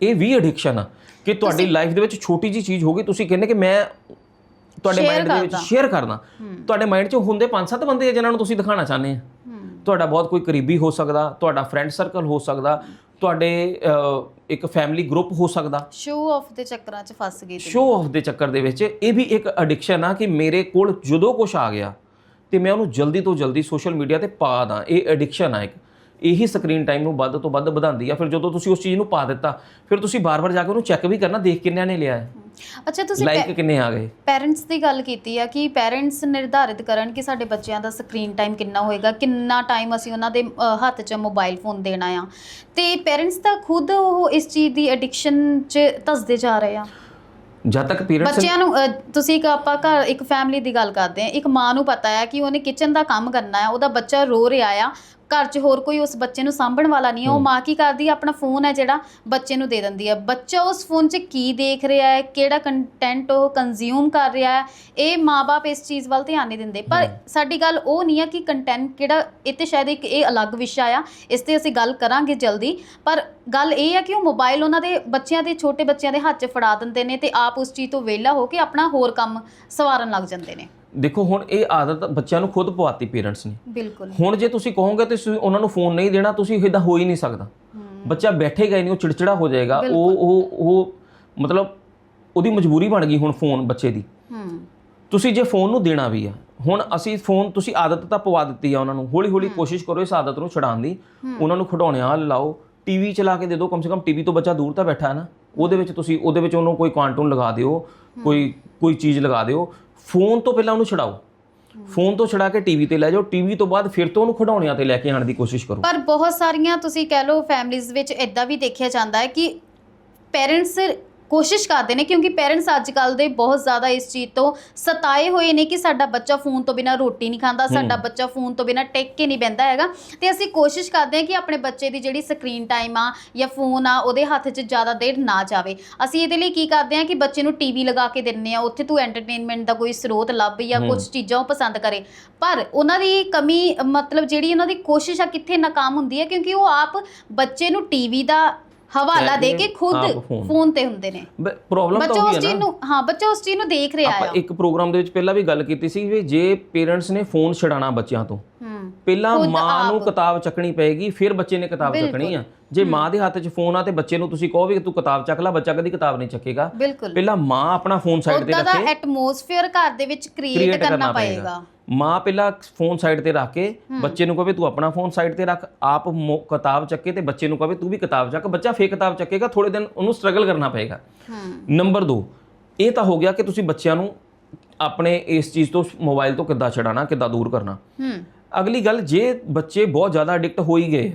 ਇਹ ਵੀ ਐਡਿਕਸ਼ਨ ਆ ਕਿ ਤੁਹਾਡੀ ਲਾਈਫ ਦੇ ਵਿੱਚ ਛੋਟੀ ਜੀ ਚੀਜ਼ ਹੋਗੀ ਤੁਸੀਂ ਕਹਿੰਦੇ ਕਿ ਮੈਂ ਤੁਹਾਡੇ ਮਾਈਂਡ ਦੇ ਵਿੱਚ। ਸ਼ੇਅਰ ਕਰਨਾ ਤੁਹਾਡੇ ਮਾਈਂਡ 'ਚ ਹੁੰਦੇ ਪੰਜ ਸੱਤ ਬੰਦੇ ਆ ਜਿਨ੍ਹਾਂ ਨੂੰ ਤੁਸੀਂ ਦਿਖਾਉਣਾ ਚਾਹੁੰਦੇ ਆ। ਤੁਹਾਡਾ ਬਹੁਤ ਕੋਈ ਕਰੀਬੀ ਹੋ ਸਕਦਾ ਤੁਹਾਡਾ ਫਰੈਂਡ ਸਰਕਲ ਹੋ ਸਕਦਾ ਤੁਹਾਡੇ ਇੱਕ ਫੈਮਿਲੀ ਗਰੁੱਪ ਹੋ ਸਕਦਾ। ਸ਼ੋਅ ਆਫ ਦੇ ਚੱਕਰਾਂ 'ਚ ਫਸ ਗਏ ਸ਼ੋਅ ਆਫ ਦੇ ਚੱਕਰ ਦੇ ਵਿੱਚ ਇਹ ਵੀ ਇੱਕ ਐਡਿਕਸ਼ਨ ਆ ਕਿ ਮੇਰੇ ਕੋਲ ਜਦੋਂ ਕੁਝ ਆ ਗਿਆ ਤੇ ਮੈਂ ਉਹਨੂੰ ਜਲਦੀ ਤੋਂ ਜਲਦੀ ਸੋਸ਼ਲ ਮੀਡੀਆ ਤੇ ਪਾ ਦਾਂ। ਇਹ ਐਡਿਕਸ਼ਨ ਆ ਇੱਕ। ਇਹੀ ਸਕਰੀਨ ਟਾਈਮ ਨੂੰ ਵੱਧ ਤੋਂ ਵੱਧ ਵਧਾਉਂਦੀ ਆ। ਫਿਰ ਜਦੋਂ ਤੁਸੀਂ ਉਸ ਚੀਜ਼ ਨੂੰ ਪਾ ਦਿੱਤਾ ਫਿਰ ਤੁਸੀਂ ਬਾਰ-ਬਾਰ ਜਾ ਕੇ ਉਹਨੂੰ ਚੈੱਕ ਵੀ ਕਰਨਾ ਦੇਖ ਕਿੰਨਿਆਂ ਨੇ ਲਿਆ ਹੈ। ਅੱਛਾ ਤੁਸੀਂ ਲਾਈਕ ਕਿੰਨੇ ਆ ਗਏ? ਪੈਰੈਂਟਸ ਦੀ ਗੱਲ ਕੀਤੀ ਆ ਕਿ ਪੈਰੈਂਟਸ ਨਿਰਧਾਰਿਤ ਕਰਨ ਕਿ ਸਾਡੇ ਬੱਚਿਆਂ ਦਾ ਸਕਰੀਨ ਟਾਈਮ ਕਿੰਨਾ ਹੋਏਗਾ ਕਿੰਨਾ ਟਾਈਮ ਅਸੀਂ ਉਹਨਾਂ ਦੇ ਹੱਥ 'ਚ ਮੋਬਾਈਲ ਫੋਨ ਦੇਣਾ ਆ। ਤੇ ਪੈਰੈਂਟਸ ਤਾਂ ਖੁਦ ਉਹ ਇਸ ਚੀਜ਼ ਦੀ ਐਡਿਕਸ਼ਨ 'ਚ ਧੱਸਦੇ ਜਾ ਰਹੇ ਆ। ਜਦ ਤੱਕ ਪੇਰੈਂਟਸ ਬੱਚਿਆਂ ਨੂੰ ਅ, ਤੁਸੀਂ ਇੱਕ ਆਪਾਂ ਘਰ ਇੱਕ ਫੈਮਿਲੀ ਦੀ ਗੱਲ ਕਰਦੇ ਆ ਇੱਕ ਮਾਂ ਨੂੰ ਪਤਾ ਹੈ ਕਿ ਉਹਨੇ ਕਿਚਨ ਦਾ ਕੰਮ ਕਰਨਾ ਹੈ ਉਹਦਾ ਬੱਚਾ ਰੋ ਰਿਹਾ ਆ। ਘਰ 'ਚ ਹੋਰ ਕੋਈ ਉਸ ਬੱਚੇ ਨੂੰ ਸਾਂਭਣ ਵਾਲਾ ਨਹੀਂ ਹੈ। ਉਹ ਮਾਂ ਕੀ ਕਰਦੀ ਹੈ? ਆਪਣਾ ਫੋਨ ਹੈ ਜਿਹੜਾ ਬੱਚੇ ਨੂੰ ਦੇ ਦਿੰਦੀ ਹੈ। ਬੱਚਾ ਉਸ ਫੋਨ 'ਚ ਕੀ ਦੇਖ ਰਿਹਾ ਹੈ? ਕਿਹੜਾ ਕੰਟੈਂਟ ਉਹ ਕੰਜ਼ਿਊਮ ਕਰ ਰਿਹਾ ਹੈ? ਇਹ ਮਾਪੇ ਇਸ ਚੀਜ਼ ਵੱਲ ਧਿਆਨ ਨਹੀਂ ਦਿੰਦੇ। ਪਰ ਸਾਡੀ ਗੱਲ ਉਹ ਨਹੀਂ ਹੈ ਕਿ ਕੰਟੈਂਟ ਕਿਹੜਾ ਇਹ ਤੇ ਸ਼ਾਇਦ ਇੱਕ ਇਹ ਅਲੱਗ ਵਿਸ਼ਾ ਆ। ਇਸ ਤੇ ਅਸੀਂ ਗੱਲ ਕਰਾਂਗੇ ਜਲਦੀ। ਪਰ ਗੱਲ ਇਹ ਹੈ ਕਿ ਉਹ ਮੋਬਾਈਲ ਉਹਨਾਂ ਦੇ ਬੱਚਿਆਂ ਦੇ ਛੋਟੇ ਬੱਚਿਆਂ ਦੇ ਹੱਥ 'ਚ ਫੜਾ ਦਿੰਦੇ ਨੇ ਤੇ ਆਪ ਉਸ ਚੀਜ਼ ਤੋਂ ਵਿਹਲਾ ਹੋ ਕੇ ਆਪਣਾ ਹੋਰ ਕੰਮ ਸਵਾਰਨ ਲੱਗ ਜਾਂਦੇ ਨੇ। ਦੇਖੋ ਹੁਣ ਇਹ ਆਦਤ ਬੱਚਿਆਂ ਨੂੰ ਖੁਦ ਪਵਾਤੀ ਪੇਰੈਂਟਸ ਨੇ। ਬਿਲਕੁਲ। ਹੁਣ ਜੇ ਤੁਸੀਂ ਕਹੋਗੇ ਤੇ ਤੁਸੀਂ ਉਹਨਾਂ ਨੂੰ ਫੋਨ ਨਹੀਂ ਦੇਣਾ ਤੁਸੀਂ ਇਦਾਂ ਹੋ ਹੀ ਨਹੀਂ ਸਕਦਾ। ਬੱਚਾ ਬੈਠੇਗਾ ਹੀ ਨਹੀਂ ਉਹ ਚਿੜਚਿੜਾ ਹੋ ਜਾਏਗਾ। ਉਹ ਉਹ ਉਹ ਮਤਲਬ ਉਹਦੀ ਮਜਬੂਰੀ ਬਣ ਗਈ ਹੁਣ ਫੋਨ ਬੱਚੇ ਦੀ। ਤੁਸੀਂ ਜੇ ਫੋਨ ਨੂੰ ਦੇਣਾ ਵੀ ਆ ਹੁਣ ਅਸੀਂ ਫੋਨ ਤੁਸੀਂ ਆਦਤ ਤਾਂ ਪਵਾ ਦਿੱਤੀ ਆ ਉਹਨਾਂ ਨੂੰ। ਹੌਲੀ ਹੌਲੀ ਕੋਸ਼ਿਸ਼ ਕਰੋ ਇਸ ਆਦਤ ਨੂੰ ਛਡਾਉਣ ਦੀ। ਉਹਨਾਂ ਨੂੰ ਖਿਡੌਣਿਆਂ ਲਾਓ। ਟੀਵੀ ਚਲਾ ਕੇ ਦੇ ਦਿਓ ਕਮ ਸੇ ਕਮ ਟੀਵੀ ਤੋਂ ਬੱਚਾ ਦੂਰ ਤਾਂ ਬੈਠਾ ਹੈ ਨਾ। ਉਹਦੇ ਵਿੱਚ ਤੁਸੀਂ ਉਹਦੇ ਵਿੱਚ ਉਹਨੂੰ ਕੋਈ ਕਾਰਟੂਨ ਲਗਾ ਦਿਓ ਕੋਈ ਕੋਈ ਚੀਜ਼ ਲਗਾ ਦਿਓ। ਫੋਨ ਤੋਂ ਪਹਿਲਾਂ ਉਹਨੂੰ ਛਡਾਓ। ਫੋਨ ਤੋਂ ਛੜਾ ਕੇ ਟੀਵੀ ਤੇ ਲੈ ਜਾਓ। ਟੀਵੀ ਤੋਂ ਬਾਅਦ ਫਿਰ ਤੋਂ ਉਹਨੂੰ ਖਿਡੌਣਿਆਂ ਤੇ ਲੈ ਕੇ ਆਉਣ ਦੀ ਕੋਸ਼ਿਸ਼ ਕਰੋ। ਪਰ ਬਹੁਤ ਸਾਰੀਆਂ ਤੁਸੀਂ ਕਹਿ ਲਓ ਫੈਮਿਲੀਜ਼ ਵਿੱਚ ਇਦਾਂ ਵੀ ਦੇਖਿਆ ਜਾਂਦਾ ਹੈ ਕਿ ਪੇਰੈਂਟਸ ਕੋਸ਼ਿਸ਼ ਕਰਦੇ ਨੇ ਕਿਉਂਕਿ ਪੇਰੈਂਟਸ ਅੱਜ ਕੱਲ ਦੇ ਬਹੁਤ ਜ਼ਿਆਦਾ ਇਸ ਚੀਜ਼ ਤੋਂ ਸਤਾਏ ਹੋਏ ਨੇ ਕਿ ਸਾਡਾ ਬੱਚਾ ਫੋਨ ਤੋਂ ਬਿਨਾ ਰੋਟੀ ਨਹੀਂ ਖਾਂਦਾ ਸਾਡਾ ਬੱਚਾ ਫੋਨ ਤੋਂ ਬਿਨਾ ਟਿਕ ਕੇ ਨਹੀਂ ਬਹਿੰਦਾ ਹੈਗਾ। ਤੇ ਅਸੀਂ ਕੋਸ਼ਿਸ਼ ਕਰਦੇ ਹਾਂ ਕਿ ਆਪਣੇ ਬੱਚੇ ਦੀ ਜਿਹੜੀ ਸਕਰੀਨ ਟਾਈਮ ਆ ਜਾਂ ਫੋਨ ਆ ਉਹਦੇ ਹੱਥ 'ਚ ਜ਼ਿਆਦਾ ਦੇਰ ਨਾ ਜਾਵੇ। ਅਸੀਂ ਇਹਦੇ ਲਈ ਕੀ ਕਰਦੇ ਹਾਂ ਕਿ ਬੱਚੇ ਨੂੰ ਟੀਵੀ ਲਗਾ ਕੇ ਦਿੰਨੇ ਆ ਉੱਥੇ ਤੂੰ ਐਂਟਰਟੇਨਮੈਂਟ ਦਾ ਕੋਈ ਸਰੋਤ ਲੱਭ ਜਾਂ ਕੁਝ ਚੀਜ਼ਾਂ ਉਹ ਪਸੰਦ ਕਰੇ। ਪਰ ਉਹਨਾਂ ਦੀ ਕਮੀ ਮਤਲਬ ਜਿਹੜੀ ਉਹਨਾਂ ਦੀ ਕੋਸ਼ਿਸ਼ ਆ ਕਿੱਥੇ ਨਾਕਾਮ ਹੁੰਦੀ ਹੈ ਕਿਉਂਕਿ ਉਹ ਆਪ ਬੱਚੇ ਨੂੰ ਟੀਵੀ ਦਾ ਹਵਾਲਾ ਦੇ ਕੇ ਖੁਦ ਆਪ। ਫੋਨ ਤੇ ਹੁੰਦੇ ਨੇ। ਪ੍ਰੋਬਲਮ ਤਾਂ ਉਹੀ ਹੈ ਚੀਜ਼ ਨਾ। ਹਾਂ ਬੱਚਾ ਉਸ ਚੀਜ਼ ਨੂੰ ਦੇਖ ਰਿਹਾ ਆਪਾਂ ਆ। ਇੱਕ ਪ੍ਰੋਗਰਾਮ ਦੇ ਵਿੱਚ ਪਹਿਲਾਂ ਵੀ ਗੱਲ ਕੀਤੀ ਸੀ ਵੀ ਜੇ ਪੇਰੈਂਟਸ ਨੇ ਫੋਨ ਛਡਾਣਾ ਬੱਚਿਆਂ ਤੋਂ ਪਹਿਲਾਂ ਮਾਂ ਨੂੰ ਆਪ। ਕਿਤਾਬ ਚੱਕਣੀ ਪਏਗੀ ਫਿਰ ਬੱਚੇ ਨੇ ਕਿਤਾਬ। ਚੱਕਣੀ ਆ। ਜੇ ਮਾਂ ਦੇ ਹੱਥ 'ਚ ਫੋਨ ਆ ਤੇ ਬੱਚੇ ਨੂੰ ਤੁਸੀਂ ਕਹੋ ਵੀ ਤੂੰ ਕਿਤਾਬ ਚੱਕ ਲੈ ਬੱਚਾ ਕਦੀ ਕਿਤਾਬ ਨਹੀਂ ਚੱਕੇਗਾ। ਪਹਿਲਾਂ ਮਾਂ ਆਪਣਾ ਫੋਨ ਸਾਈਡ ਤੇ ਰੱਖੇ। ਐਟਮੋਸਫੇਅਰ ਘਰ ਦੇ ਵਿੱਚ ਕ੍ਰੀਏਟ ਕਰਨਾ ਪਏਗਾ। ਮਾਂ ਪਹਿਲਾਂ ਫੋਨ ਸਾਈਡ ਤੇ ਰੱਖ ਕੇ ਬੱਚੇ ਨੂੰ ਕਹੇ ਤੂੰ ਆਪਣਾ ਫੋਨ ਸਾਈਡ ਤੇ ਰੱਖ ਆਪ ਕਿਤਾਬ ਚੱਕੇ ਤੇ ਬੱਚੇ ਨੂੰ ਕਹੇ ਤੂੰ ਵੀ ਕਿਤਾਬ ਚੱਕ ਬੱਚਾ ਫੇਰ ਕਿਤਾਬ ਚੱਕੇਗਾ ਥੋੜੇ ਦਿਨ ਉਹਨੂੰ ਸਟਰਗਲ ਕਰਨਾ ਪਏਗਾ। ਹੂੰ। ਨੰਬਰ 2 ਇਹ ਤਾਂ ਹੋ ਗਿਆ ਕਿ ਤੁਸੀਂ ਬੱਚਿਆਂ ਨੂੰ ਆਪਣੇ ਇਸ ਚੀਜ਼ ਤੋਂ ਮੋਬਾਈਲ ਤੋਂ ਕਿੱਦਾਂ ਛਡਾਣਾ ਕਿੱਦਾਂ ਦੂਰ ਕਰਨਾ। ਹੂੰ। ਅਗਲੀ ਗੱਲ ਜੇ ਬੱਚੇ ਬਹੁਤ ਜ਼ਿਆਦਾ ਐਡਿਕਟ ਹੋ ਹੀ ਗਏ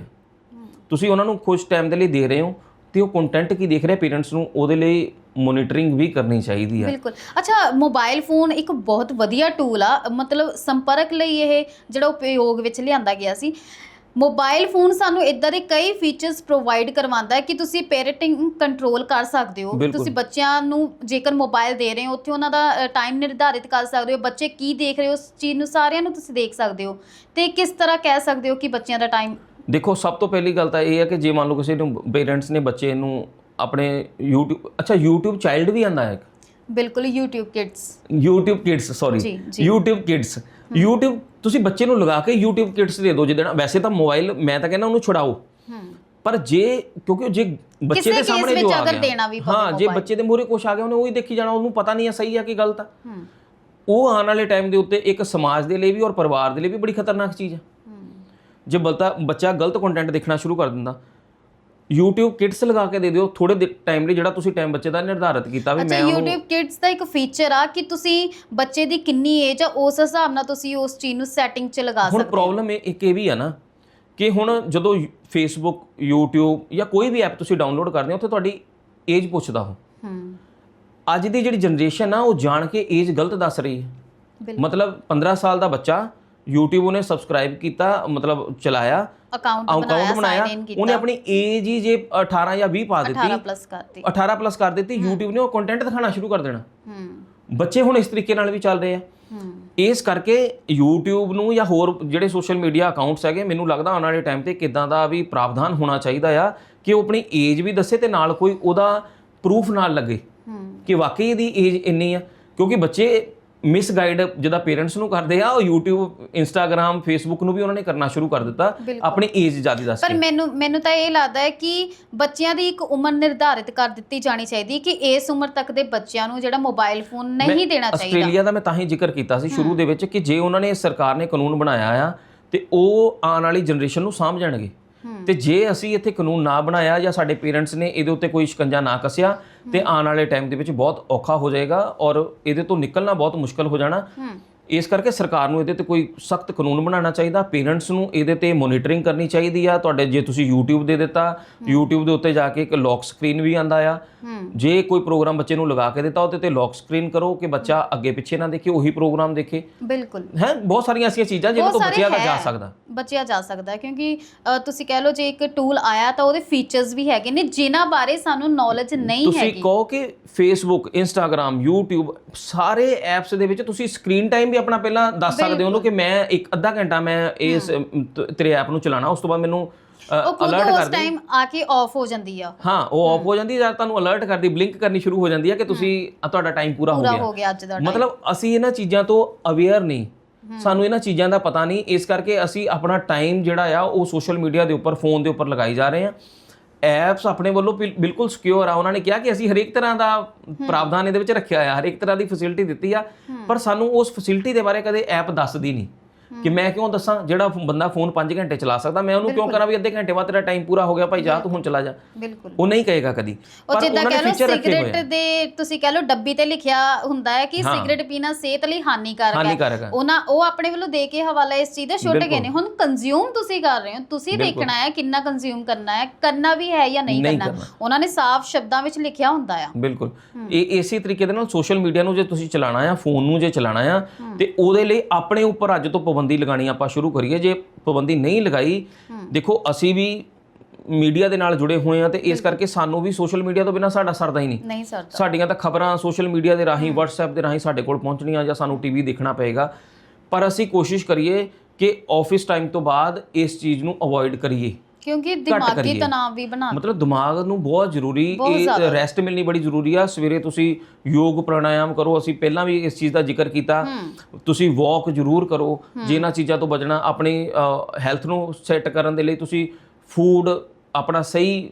ਤੁਸੀਂ ਉਹਨਾਂ ਨੂੰ ਕੁਝ ਟਾਈਮ ਦੇ ਲਈ ਦੇ ਰਹੇ ਹੋ ਤੇ ਉਹ ਕੰਟੈਂਟ ਕੀ ਦੇਖ ਰਹੇ ਪੇਰੈਂਟਸ ਨੂੰ ਉਹਦੇ ਲਈ ਮੋਨੀਟਰਿੰਗ ਵੀ ਕਰਨੀ ਚਾਹੀਦੀ ਹੈ ਬਿਲਕੁਲ। ਅੱਛਾ ਮੋਬਾਈਲ ਫੋਨ ਇੱਕ ਬਹੁਤ ਵਧੀਆ ਟੂਲ ਆ ਮਤਲਬ ਸੰਪਰਕ ਲਈ ਇਹ ਜਿਹੜਾ ਉਪਯੋਗ ਵਿੱਚ ਲਿਆਂਦਾ ਗਿਆ ਸੀ। ਮੋਬਾਈਲ ਫੋਨ ਸਾਨੂੰ ਇਦਾਂ ਦੇ ਕਈ ਫੀਚਰਸ ਪ੍ਰੋਵਾਈਡ ਕਰਵਾਉਂਦਾ ਹੈ ਕਿ ਤੁਸੀਂ ਪੈਰੈਂਟਿੰਗ ਕੰਟਰੋਲ ਕਰ ਸਕਦੇ ਹੋ। ਬਿਲਕੁਲ। ਤੁਸੀਂ ਬੱਚਿਆਂ ਨੂੰ ਜੇਕਰ ਮੋਬਾਈਲ ਦੇ ਰਹੇ ਹੋ ਉੱਥੇ ਉਹਨਾਂ ਦਾ ਟਾਈਮ ਨਿਰਧਾਰਿਤ ਕਰ ਸਕਦੇ ਹੋ ਬੱਚੇ ਕੀ ਦੇਖ ਰਹੇ ਹੋ ਉਸ ਚੀਜ਼ ਨੂੰ ਸਾਰਿਆਂ ਨੂੰ ਤੁਸੀਂ ਦੇਖ ਸਕਦੇ ਹੋ। ਤੇ ਕਿਸ ਤਰ੍ਹਾਂ ਕਹਿ ਸਕਦੇ ਹੋ ਕਿ ਬੱਚਿਆਂ ਦਾ ਟਾਈਮ ਦੇਖੋ ਸਭ ਤੋਂ ਪਹਿਲੀ ਗੱਲ ਤਾਂ ਇਹ ਹੈ ਕਿ ਜੇ ਮੰਨ ਲਓ ਕਿਸੇ ਨੂੰ ਪੇਰੈਂਟਸ ਨੇ ਬੱਚੇ ਨੂੰ ਆਪਣੇ YouTube ਅੱਛਾ YouTube ਚਾਈਲਡ ਵੀ ਆਂਦਾ ਹੈ ਬਿਲਕੁਲ YouTube kids YouTube Kids sorry. YouTube Kids YouTube ਤੁਸੀਂ ਬੱਚੇ ਨੂੰ ਲਗਾ ਕੇ YouTube Kids ਦੇ ਦਿਓ ਜਿੱਦਣ ਵੈਸੇ ਤਾਂ ਮੋਬਾਈਲ ਮੈਂ ਤਾਂ ਕਹਿੰਦਾ ਉਹਨੂੰ ਛੁਡਾਓ। ਪਰ ਜੇ ਕਿਉਂਕਿ ਜੇ ਬੱਚੇ ਦੇ ਸਾਹਮਣੇ ਜੋ ਆ ਗਿਆ। ਹਾਂ ਜੇ। ਬੱਚੇ ਦੇ ਮੂਹਰੇ ਕੁਝ ਆ ਗਿਆ ਉਹਨੇ ਉਹੀ ਦੇਖੀ ਜਾਣਾ ਉਹਨੂੰ ਪਤਾ ਨਹੀਂ ਹੈ ਸਹੀ ਹੈ ਕਿ ਗਲਤ ਆ। ਹੂੰ। ਉਹ ਆਉਣ ਵਾਲੇ ਟਾਈਮ ਦੇ ਉੱਤੇ ਇੱਕ ਸਮਾਜ ਦੇ ਲਈ ਵੀ ਔਰ ਪਰਿਵਾਰ ਦੇ ਲਈ ਵੀ ਬੜੀ ਖਤਰਨਾਕ ਚੀਜ਼ ਹੂੰ। ਜੇ ਬਲਤਾ ਬੱਚਾ ਗਲਤ ਕੰਟੈਂਟ ਦੇਖਣਾ ਸ਼ੁਰੂ ਕਰ ਦਿੰਦਾ YouTube Kids ਲਗਾ ਕੇ ਦੇ ਦਿਓ ਥੋੜੇ ਟਾਈਮ ਲਈ ਜਿਹੜਾ ਤੁਸੀਂ ਟਾਈਮ ਬੱਚੇ ਦਾ ਨਿਰਧਾਰਿਤ ਕੀਤਾ ਵੀ ਅੱਛਾ ਮੈਂ YouTube Kids ਦਾ ਇੱਕ ਫੀਚਰ ਆ ਕਿ ਤੁਸੀਂ ਬੱਚੇ ਦੀ ਕਿੰਨੀ ਏਜ ਆ ਉਸ ਹਿਸਾਬ ਨਾਲ ਤੁਸੀਂ ਉਸ ਚੀਜ਼ ਨੂੰ ਸੈਟਿੰਗ 'ਚ ਲਗਾ ਹੁਣ ਸਕਦੇ ਹੋ। ਪ੍ਰੋਬਲਮ ਇਹ ਇੱਕ ਇਹ ਵੀ ਆ ਨਾ ਕਿ ਹੁਣ ਜਦੋਂ Facebook YouTube ਜਾਂ ਕੋਈ ਵੀ ਐਪ ਤੁਸੀਂ ਡਾਊਨਲੋਡ ਕਰਦੇ ਹੋ ਉੱਥੇ ਤੁਹਾਡੀ ਏਜ ਪੁੱਛਦਾ ਉਹ। ਹੂੰ। ਅੱਜ ਦੀ ਜਿਹੜੀ ਜਨਰੇਸ਼ਨ ਆ ਉਹ ਜਾਣ ਕੇ ਏਜ ਗਲਤ ਦੱਸ ਰਹੀ ਹੈ। ਬਿਲਕੁਲ। ਮਤਲਬ 15 ਸਾਲ ਦਾ ਬੱਚਾ YouTube ਉਹਨੇ ਸਬਸਕ੍ਰਾਈਬ ਕੀਤਾ ਮਤਲਬ ਚਲਾਇਆ ਅਕਾਊਂਟ ਅਕਾਊਂਟ ਬਣਾਇਆ ਉਹਨੇ ਆਪਣੀ ਏਜ ਹੀ ਜੇ 18 ਜਾਂ 20 ਪਾ 18 ਦਿੱਤੀ ਪਲੱਸ ਕਰਤੀ 18 ਪਲੱਸ ਕਰ ਦਿੱਤੀ। YouTube ਨੇ ਉਹ ਕੰਟੈਂਟ ਦਿਖਾਉਣਾ ਸ਼ੁਰੂ ਕਰ ਦੇਣਾ। ਹੂੰ। ਬੱਚੇ ਹੁਣ ਇਸ ਤਰੀਕੇ ਨਾਲ ਵੀ ਚੱਲ ਰਹੇ ਆ। ਹੂੰ। ਇਸ ਕਰਕੇ YouTube ਨੂੰ ਜਾਂ ਹੋਰ ਜਿਹੜੇ ਸੋਸ਼ਲ ਮੀਡੀਆ ਅਕਾਊਂਟਸ ਹੈਗੇ ਮੈਨੂੰ ਲੱਗਦਾ ਆਉਣ ਵਾਲੇ ਟਾਈਮ ਤੇ ਕਿਦਾਂ ਦਾ ਵੀ ਪ੍ਰਾਵਧਾਨ ਹੋਣਾ ਚਾਹੀਦਾ ਆ ਕਿ ਉਹ ਆਪਣੀ ਏਜ ਵੀ ਦੱਸੇ ਤੇ ਨਾਲ ਕੋਈ ਉਹਦਾ ਪ੍ਰੂਫ ਨਾਲ ਲੱਗੇ ਹੂੰ। ਕਿ ਵਾਕਈ ਇਹਦੀ ਏਜ ਇੰਨੀ ਆ। ਕਿਉਂਕਿ ਬੱਚੇ ਮਿਸਗਾਈਡ ਜਿਹਦਾ ਪੇਰੈਂਟਸ ਨੂੰ ਕਰਦੇ ਆ ਉਹ YouTube Instagram Facebook ਨੂੰ ਵੀ ਉਹਨਾਂ ਨੇ ਕਰਨਾ ਸ਼ੁਰੂ ਕਰ ਦਿੱਤਾ। ਆਪਣੀ ਏਜ ਜ਼ਿਆਦਾ ਦੱਸ ਪਰ ਮੈਨੂੰ ਮੈਨੂੰ ਤਾਂ ਇਹ ਲੱਗਦਾ ਹੈ ਕਿ ਬੱਚਿਆਂ ਦੀ ਇੱਕ ਉਮਰ ਨਿਰਧਾਰਿਤ ਕਰ ਦਿੱਤੀ ਜਾਣੀ ਚਾਹੀਦੀ ਕਿ ਇਸ ਉਮਰ ਤੱਕ ਦੇ ਬੱਚਿਆਂ ਨੂੰ ਜਿਹੜਾ ਮੋਬਾਈਲ ਫੋਨ ਨਹੀਂ ਦੇਣਾ ਚਾਹੀਦਾ। ਆਸਟ੍ਰੇਲੀਆ ਦਾ ਮੈਂ ਤਾਂ ਹੀ ਜ਼ਿਕਰ ਕੀਤਾ ਸੀ ਸ਼ੁਰੂ ਦੇ ਵਿੱਚ ਕਿ ਜੇ ਉਹਨਾਂ ਨੇ ਸਰਕਾਰ ਨੇ ਕਾਨੂੰਨ ਬਣਾਇਆ ਆ ਤੇ ਉਹ ਆਉਣ ਵਾਲੀ ਜਨਰੇਸ਼ਨ ਨੂੰ ਸਾਂਭ ਜਾਣਗੇ। ਤੇ ਜੇ ਅਸੀਂ ਇੱਥੇ ਕਾਨੂੰਨ ਨਾ ਬਣਾਇਆ ਜਾਂ ਸਾਡੇ ਪੇਰੈਂਟਸ ਨੇ ਇਹਦੇ ਉੱਤੇ ਕੋਈ ਸ਼ਿਕੰਜਾ ਨਾ ਕੱਸਿਆ ਤੇ ਆਉਣ ਵਾਲੇ ਟਾਈਮ ਦੇ ਵਿੱਚ ਬਹੁਤ ਔਖਾ ਹੋ ਜਾਏਗਾ ਔਰ ਇਹਦੇ ਤੋਂ ਨਿਕਲਣਾ ਬਹੁਤ ਮੁਸ਼ਕਲ ਹੋ ਜਾਣਾ। ਇਸ ਕਰਕੇ ਸਰਕਾਰ ਨੂੰ ਇਹਦੇ ਤੇ ਕੋਈ ਸਖਤ ਕਾਨੂੰਨ ਬਣਾਉਣਾ ਚਾਹੀਦਾ ਪੇਰੈਂਟਸ ਨੂੰ ਇਹਦੇ ਤੇ ਮੋਨੀਟਰਿੰਗ ਕਰਨੀ ਚਾਹੀਦੀ ਆ। ਤੁਹਾਡੇ ਜੇ ਤੁਸੀਂ YouTube ਦੇ ਦਿੱਤਾ YouTube ਦੇ ਉੱਤੇ ਜਾ ਕੇ ਇੱਕ ਲੌਕ ਸਕਰੀਨ ਵੀ ਆਂਦਾ ਆ। ਜੇ ਕੋਈ ਪ੍ਰੋਗਰਾਮ ਬੱਚੇ ਨੂੰ ਲਗਾ ਕੇ ਦਿੱਤਾ ਉਹਦੇ ਤੇ ਲੌਕ ਸਕਰੀਨ ਕਰੋ ਕਿ ਬੱਚਾ ਅੱਗੇ ਪਿੱਛੇ ਨਾ ਦੇਖੇ ਉਹੀ ਪ੍ਰੋਗਰਾਮ ਦੇਖੇ। ਬਿਲਕੁਲ। ਹੈ ਬਹੁਤ ਸਾਰੀਆਂ ਐਸੀਆਂ ਚੀਜ਼ਾਂ ਜਿਹਨਾਂ ਤੋਂ ਬਚਿਆ ਤਾਂ ਜਾ। ਸਕਦਾ। ਬਚਿਆ ਜਾ ਸਕਦਾ ਕਿਉਂਕਿ ਤੁਸੀਂ ਕਹਿ ਲਓ ਜੇ ਇੱਕ ਟੂਲ ਆਇਆ ਤਾਂ ਉਹਦੇ ਫੀਚਰਸ ਵੀ ਹੈਗੇ ਨੇ ਜਿਨ੍ਹਾਂ ਬਾਰੇ ਸਾਨੂੰ ਨੌਲੇਜ ਨਹੀਂ ਤੁਸੀਂ ਹੈਗੀ। ਕਹੋ ਕਿ Facebook Instagram YouTube ਸਾਰੇ ਐਪਸ ਦੇ ਵਿੱਚ ਤੁਸੀਂ ਸਕਰੀਨ ਟਾਈਮ ਵੀ ਆਪਣਾ ਪਹਿਲਾਂ ਦੱਸ ਸਕਦੇ ਹੋ ਉਹਨੂੰ ਕਿ ਮੈਂ ਇੱਕ ਅੱਧਾ ਘੰਟਾ ਮੈਂ ਇਸ ਤੇਰੇ ਐਪ ਨੂੰ ਚਲਾਣਾ ਉਸ ਤੋਂ ਬਾਅਦ ਮੈਨੂੰ ਉਹ ਖੁਦ ਉਸ ਟਾਈਮ ਆ ਕੇ ਆਫ ਹੋ ਜਾਂਦੀ ਆ। ਹਾਂ ਉਹ ਆਫ ਹੋ ਜਾਂਦੀ ਹੈ ਜਾਂ ਤੁਹਾਨੂੰ ਅਲਰਟ ਕਰਦੀ ਬਲਿੰਕ ਕਰਨੀ ਸ਼ੁਰੂ ਹੋ ਜਾਂਦੀ ਹੈ ਕਿ ਤੁਸੀਂ ਆ ਤੁਹਾਡਾ ਟਾਈਮ ਪੂਰਾ ਹੋ ਪੂਰਾ ਹੋ ਗਿਆ ਅੱਜ ਦਾ ਮਤਲਬ ਅਸੀਂ ਇਹਨਾਂ ਚੀਜ਼ਾਂ ਤੋਂ ਅਵੇਅਰ ਨਹੀਂ। ਸਾਨੂੰ ਇਹਨਾਂ ਚੀਜ਼ਾਂ ਦਾ ਪਤਾ ਨਹੀਂ। ਇਸ ਕਰਕੇ ਅਸੀਂ ਆਪਣਾ ਟਾਈਮ ਜਿਹੜਾ ਆ ਉਹ ਸੋਸ਼ਲ ਮੀਡੀਆ ਦੇ ਉੱਪਰ ਫੋਨ ਦੇ ਉੱਪਰ ਲਗਾਈ ਜਾ ਰਹੇ ਆ। ਐਪਸ ਆਪਣੇ ਵੱਲੋਂ ਬਿਲ- ਬਿਲਕੁਲ ਸਿਕਿਉਰ ਆ। ਉਹਨਾਂ ਨੇ ਕਿਹਾ ਕਿ ਅਸੀਂ ਹਰੇਕ ਤਰ੍ਹਾਂ ਦਾ ਪ੍ਰਾਵਧਾਨ ਇਹਦੇ ਵਿੱਚ ਰੱਖਿਆ ਆ। ਹਰੇਕ ਤਰ੍ਹਾਂ ਦੀ ਫੈਸਿਲਿਟੀ ਦਿੱਤੀ ਆ। ਪਰ ਸਾਨੂੰ ਉਸ ਫੈਸਿਲਿਟੀ ਦੇ ਬਾਰੇ ਕਦੇ ਐਪ ਦੱਸਦੀ ਨਹੀਂ। ਕਿ ਮੈਂ ਕਿਉਂ ਦੱਸਾਂ? ਜਿਹੜਾ ਬੰਦਾ ਫੋਨ 5 ਘੰਟੇ ਚਲਾ ਸਕਦਾ ਮੈਂ ਉਹਨੂੰ ਕਿਉਂ ਕਰਾਂ ਵੀ ਅੱਧੇ ਘੰਟੇ ਬਾਅਦ ਤੇਰਾ ਟਾਈਮ ਪੂਰਾ ਹੋ ਗਿਆ ਭਾਈ ਜਾ ਤੂੰ ਹੁਣ ਚਲਾ ਜਾ। ਬਿਲਕੁਲ। ਉਹ ਨਹੀਂ ਕਹੇਗਾ ਕਦੀ। ਉਹ ਜਿੱਦਾਂ ਕਹਿ ਲਓ। ਸਿਗਰਟ ਦੇ ਤੁਸੀਂ ਕਹਿ ਲਓ ਡੱਬੀ ਤੇ ਲਿਖਿਆ ਹੁੰਦਾ ਹੈ ਕਿ ਸਿਗਰਟ ਪੀਣਾ ਸਿਹਤ ਲਈ ਹਾਨੀਕਾਰਕ ਹੈ। ਉਹਨਾਂ ਉਹ ਆਪਣੇ ਵੱਲੋਂ ਦੇ ਕੇ ਹਵਾਲਾ ਇਸ ਚੀਜ਼ ਦਾ ਛੁੱਟ ਗਏ ਨੇ ਹੁਣ ਕੰਜ਼ਿਊਮ ਤੁਸੀਂ ਕਰ ਰਹੇ ਹੋ ਤੁਸੀਂ ਦੇਖਣਾ ਹੈ ਕਿੰਨਾ ਕੰਜ਼ਿਊਮ ਕਰਨਾ ਹੈ ਕਰਨਾ ਵੀ ਹੈ ਜਾਂ ਨਹੀਂ ਕਰਨਾ। ਉਹਨਾਂ ਨੇ ਸਾਫ਼ ਸ਼ਬਦਾਂ ਵਿੱਚ ਲਿਖਿਆ ਹੁੰਦਾ ਆ। ਬਿਲਕੁਲ। ਇਹ ਇਸੇ ਤਰੀਕੇ ਦੇ ਨਾਲ ਸੋਸ਼ਲ ਮੀਡੀਆ ਨੂੰ ਜੇ ਤੁਸੀਂ ਚਲਾਣਾ ਆ ਫੋਨ ਨੂੰ ਜੇ ਚਲਾਣਾ ਆ ਤੇ ਉਹਦੇ ਲਈ ਆਪਣੇ ਉੱਪਰ ਅੱਜ ਤੋਂ ਪਾਬੰਦੀ ਲਗਾਣੀ ਆਪਾਂ ਸ਼ੁਰੂ ਕਰੀਏ ਜੇ ਪਾਬੰਦੀ ਨਹੀਂ ਲਗਾਈ ਦੇਖੋ ਅਸੀਂ ਵੀ ਮੀਡੀਆ ਦੇ ਨਾਲ ਜੁੜੇ ਹੋਏ ਆ ਤੇ ਇਸ ਕਰਕੇ ਸਾਨੂੰ ਵੀ ਸੋਸ਼ਲ ਮੀਡੀਆ ਤੋਂ ਬਿਨਾ ਸਾਡਾ ਸਰਦਾ ਹੀ ਨਹੀਂ। ਨਹੀਂ ਸਰਦਾ। ਸਾਡੀਆਂ ਤਾਂ ਖਬਰਾਂ ਸੋਸ਼ਲ ਮੀਡੀਆ ਦੇ ਰਾਹੀਂ WhatsApp ਦੇ ਰਾਹੀਂ ਸਾਡੇ ਕੋਲ ਪਹੁੰਚਣੀਆਂ ਜਾਂ ਸਾਨੂੰ ਟੀਵੀ ਦੇਖਣਾ ਪਏਗਾ। ਪਰ ਅਸੀਂ ਕੋਸ਼ਿਸ਼ ਕਰੀਏ ਕਿ ਆਫਿਸ ਟਾਈਮ ਤੋਂ ਬਾਅਦ ਇਸ ਚੀਜ਼ ਨੂੰ ਅਵੋਇਡ ਕਰੀਏ। ਕਿਉਂਕਿ ਦਿਮਾਗੀ। ਤਣਾਅ ਵੀ ਬਣਾ ਮਤਲਬ ਦਿਮਾਗ ਨੂੰ ਬਹੁਤ ਜ਼ਰੂਰੀ ਇਹ ਰੈਸਟ ਮਿਲਣੀ ਬੜੀ ਜ਼ਰੂਰੀ ਆ। ਸਵੇਰੇ ਤੁਸੀਂ ਯੋਗ ਪ੍ਰਾਣਾਯਾਮ ਕਰੋ। ਅਸੀਂ ਪਹਿਲਾਂ ਵੀ ਇਸ ਚੀਜ਼ ਦਾ ਜ਼ਿਕਰ ਕੀਤਾ। ਤੁਸੀਂ ਵਾਕ ਜ਼ਰੂਰ ਕਰੋ। ਜਿਨ੍ਹਾਂ ਚੀਜ਼ਾਂ ਤੋਂ ਬਚਣਾ ਆਪਣੀ ਹੈਲਥ ਨੂੰ ਸੈੱਟ ਕਰਨ ਦੇ ਲਈ ਤੁਸੀਂ ਫੂਡ ਆਪਣਾ ਸਹੀ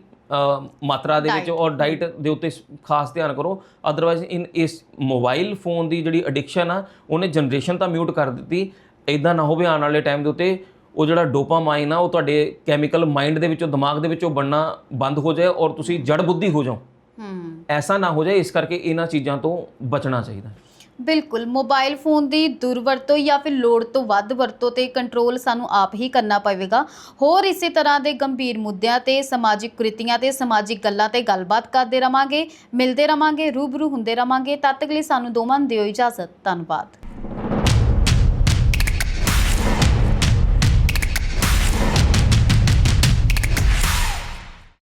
ਮਾਤਰਾ ਦੇ ਵਿੱਚ ਔਰ ਡਾਈਟ ਦੇ ਉੱਤੇ ਖਾਸ ਧਿਆਨ ਕਰੋ। ਅਦਰਵਾਈਜ਼ ਇਨ ਇਸ ਮੋਬਾਈਲ ਫੋਨ ਦੀ ਜਿਹੜੀ ਐਡਿਕਸ਼ਨ ਆ ਉਹਨੇ ਜਨਰੇਸ਼ਨ ਤਾਂ ਮਿਊਟ ਕਰ ਦਿੱਤੀ। ਇਦਾਂ ਨਾ ਹੋਵੇ ਆਉਣ ਵਾਲੇ ਟਾਈਮ ਦੇ ਉੱਤੇ ਉਹ ਜਿਹੜਾ ਡੋਪਾਮਾਈਨ ਆ ਉਹ ਤੁਹਾਡੇ ਕੈਮੀਕਲ ਮਾਈਂਡ ਦੇ ਵਿੱਚੋਂ ਦਿਮਾਗ ਦੇ ਵਿੱਚੋਂ ਬਣਨਾ ਬੰਦ ਹੋ ਜਾਏ ਔਰ ਤੁਸੀਂ ਜੜ ਬੁੱਧੀ ਹੋ ਜਾਓ। ਹੂੰ। ਐਸਾ ਨਾ ਹੋ ਜਾਏ ਇਸ ਕਰਕੇ ਇਹਨਾਂ ਚੀਜ਼ਾਂ ਤੋਂ ਬਚਣਾ ਚਾਹੀਦਾ। ਬਿਲਕੁਲ ਮੋਬਾਈਲ ਫੋਨ ਦੀ ਦੁਰਵਰਤੋਂ ਜਾਂ ਫਿਰ ਲੋੜ ਤੋਂ ਵੱਧ ਵਰਤੋਂ ਤੇ ਕੰਟਰੋਲ ਸਾਨੂੰ ਆਪ ਹੀ ਕਰਨਾ ਪਵੇਗਾ। ਹੋਰ ਇਸੇ ਤਰ੍ਹਾਂ ਦੇ ਗੰਭੀਰ ਮੁੱਦਿਆਂ ਤੇ ਸਮਾਜਿਕ ਕ੍ਰਿਤੀਆਂ ਤੇ ਸਮਾਜਿਕ ਗੱਲਾਂ ਤੇ ਗੱਲਬਾਤ ਕਰਦੇ ਰਵਾਂਗੇ। ਮਿਲਦੇ ਰਵਾਂਗੇ ਰੂਬਰੂ ਹੁੰਦੇ ਰਵਾਂਗੇ। ਤਦ ਤੱਕ ਲਈ ਸਾਨੂੰ ਦੋਵਾਂ ਨੂੰ ਦਿਓ ਇਜਾਜ਼ਤ। ਧੰਨਵਾਦ।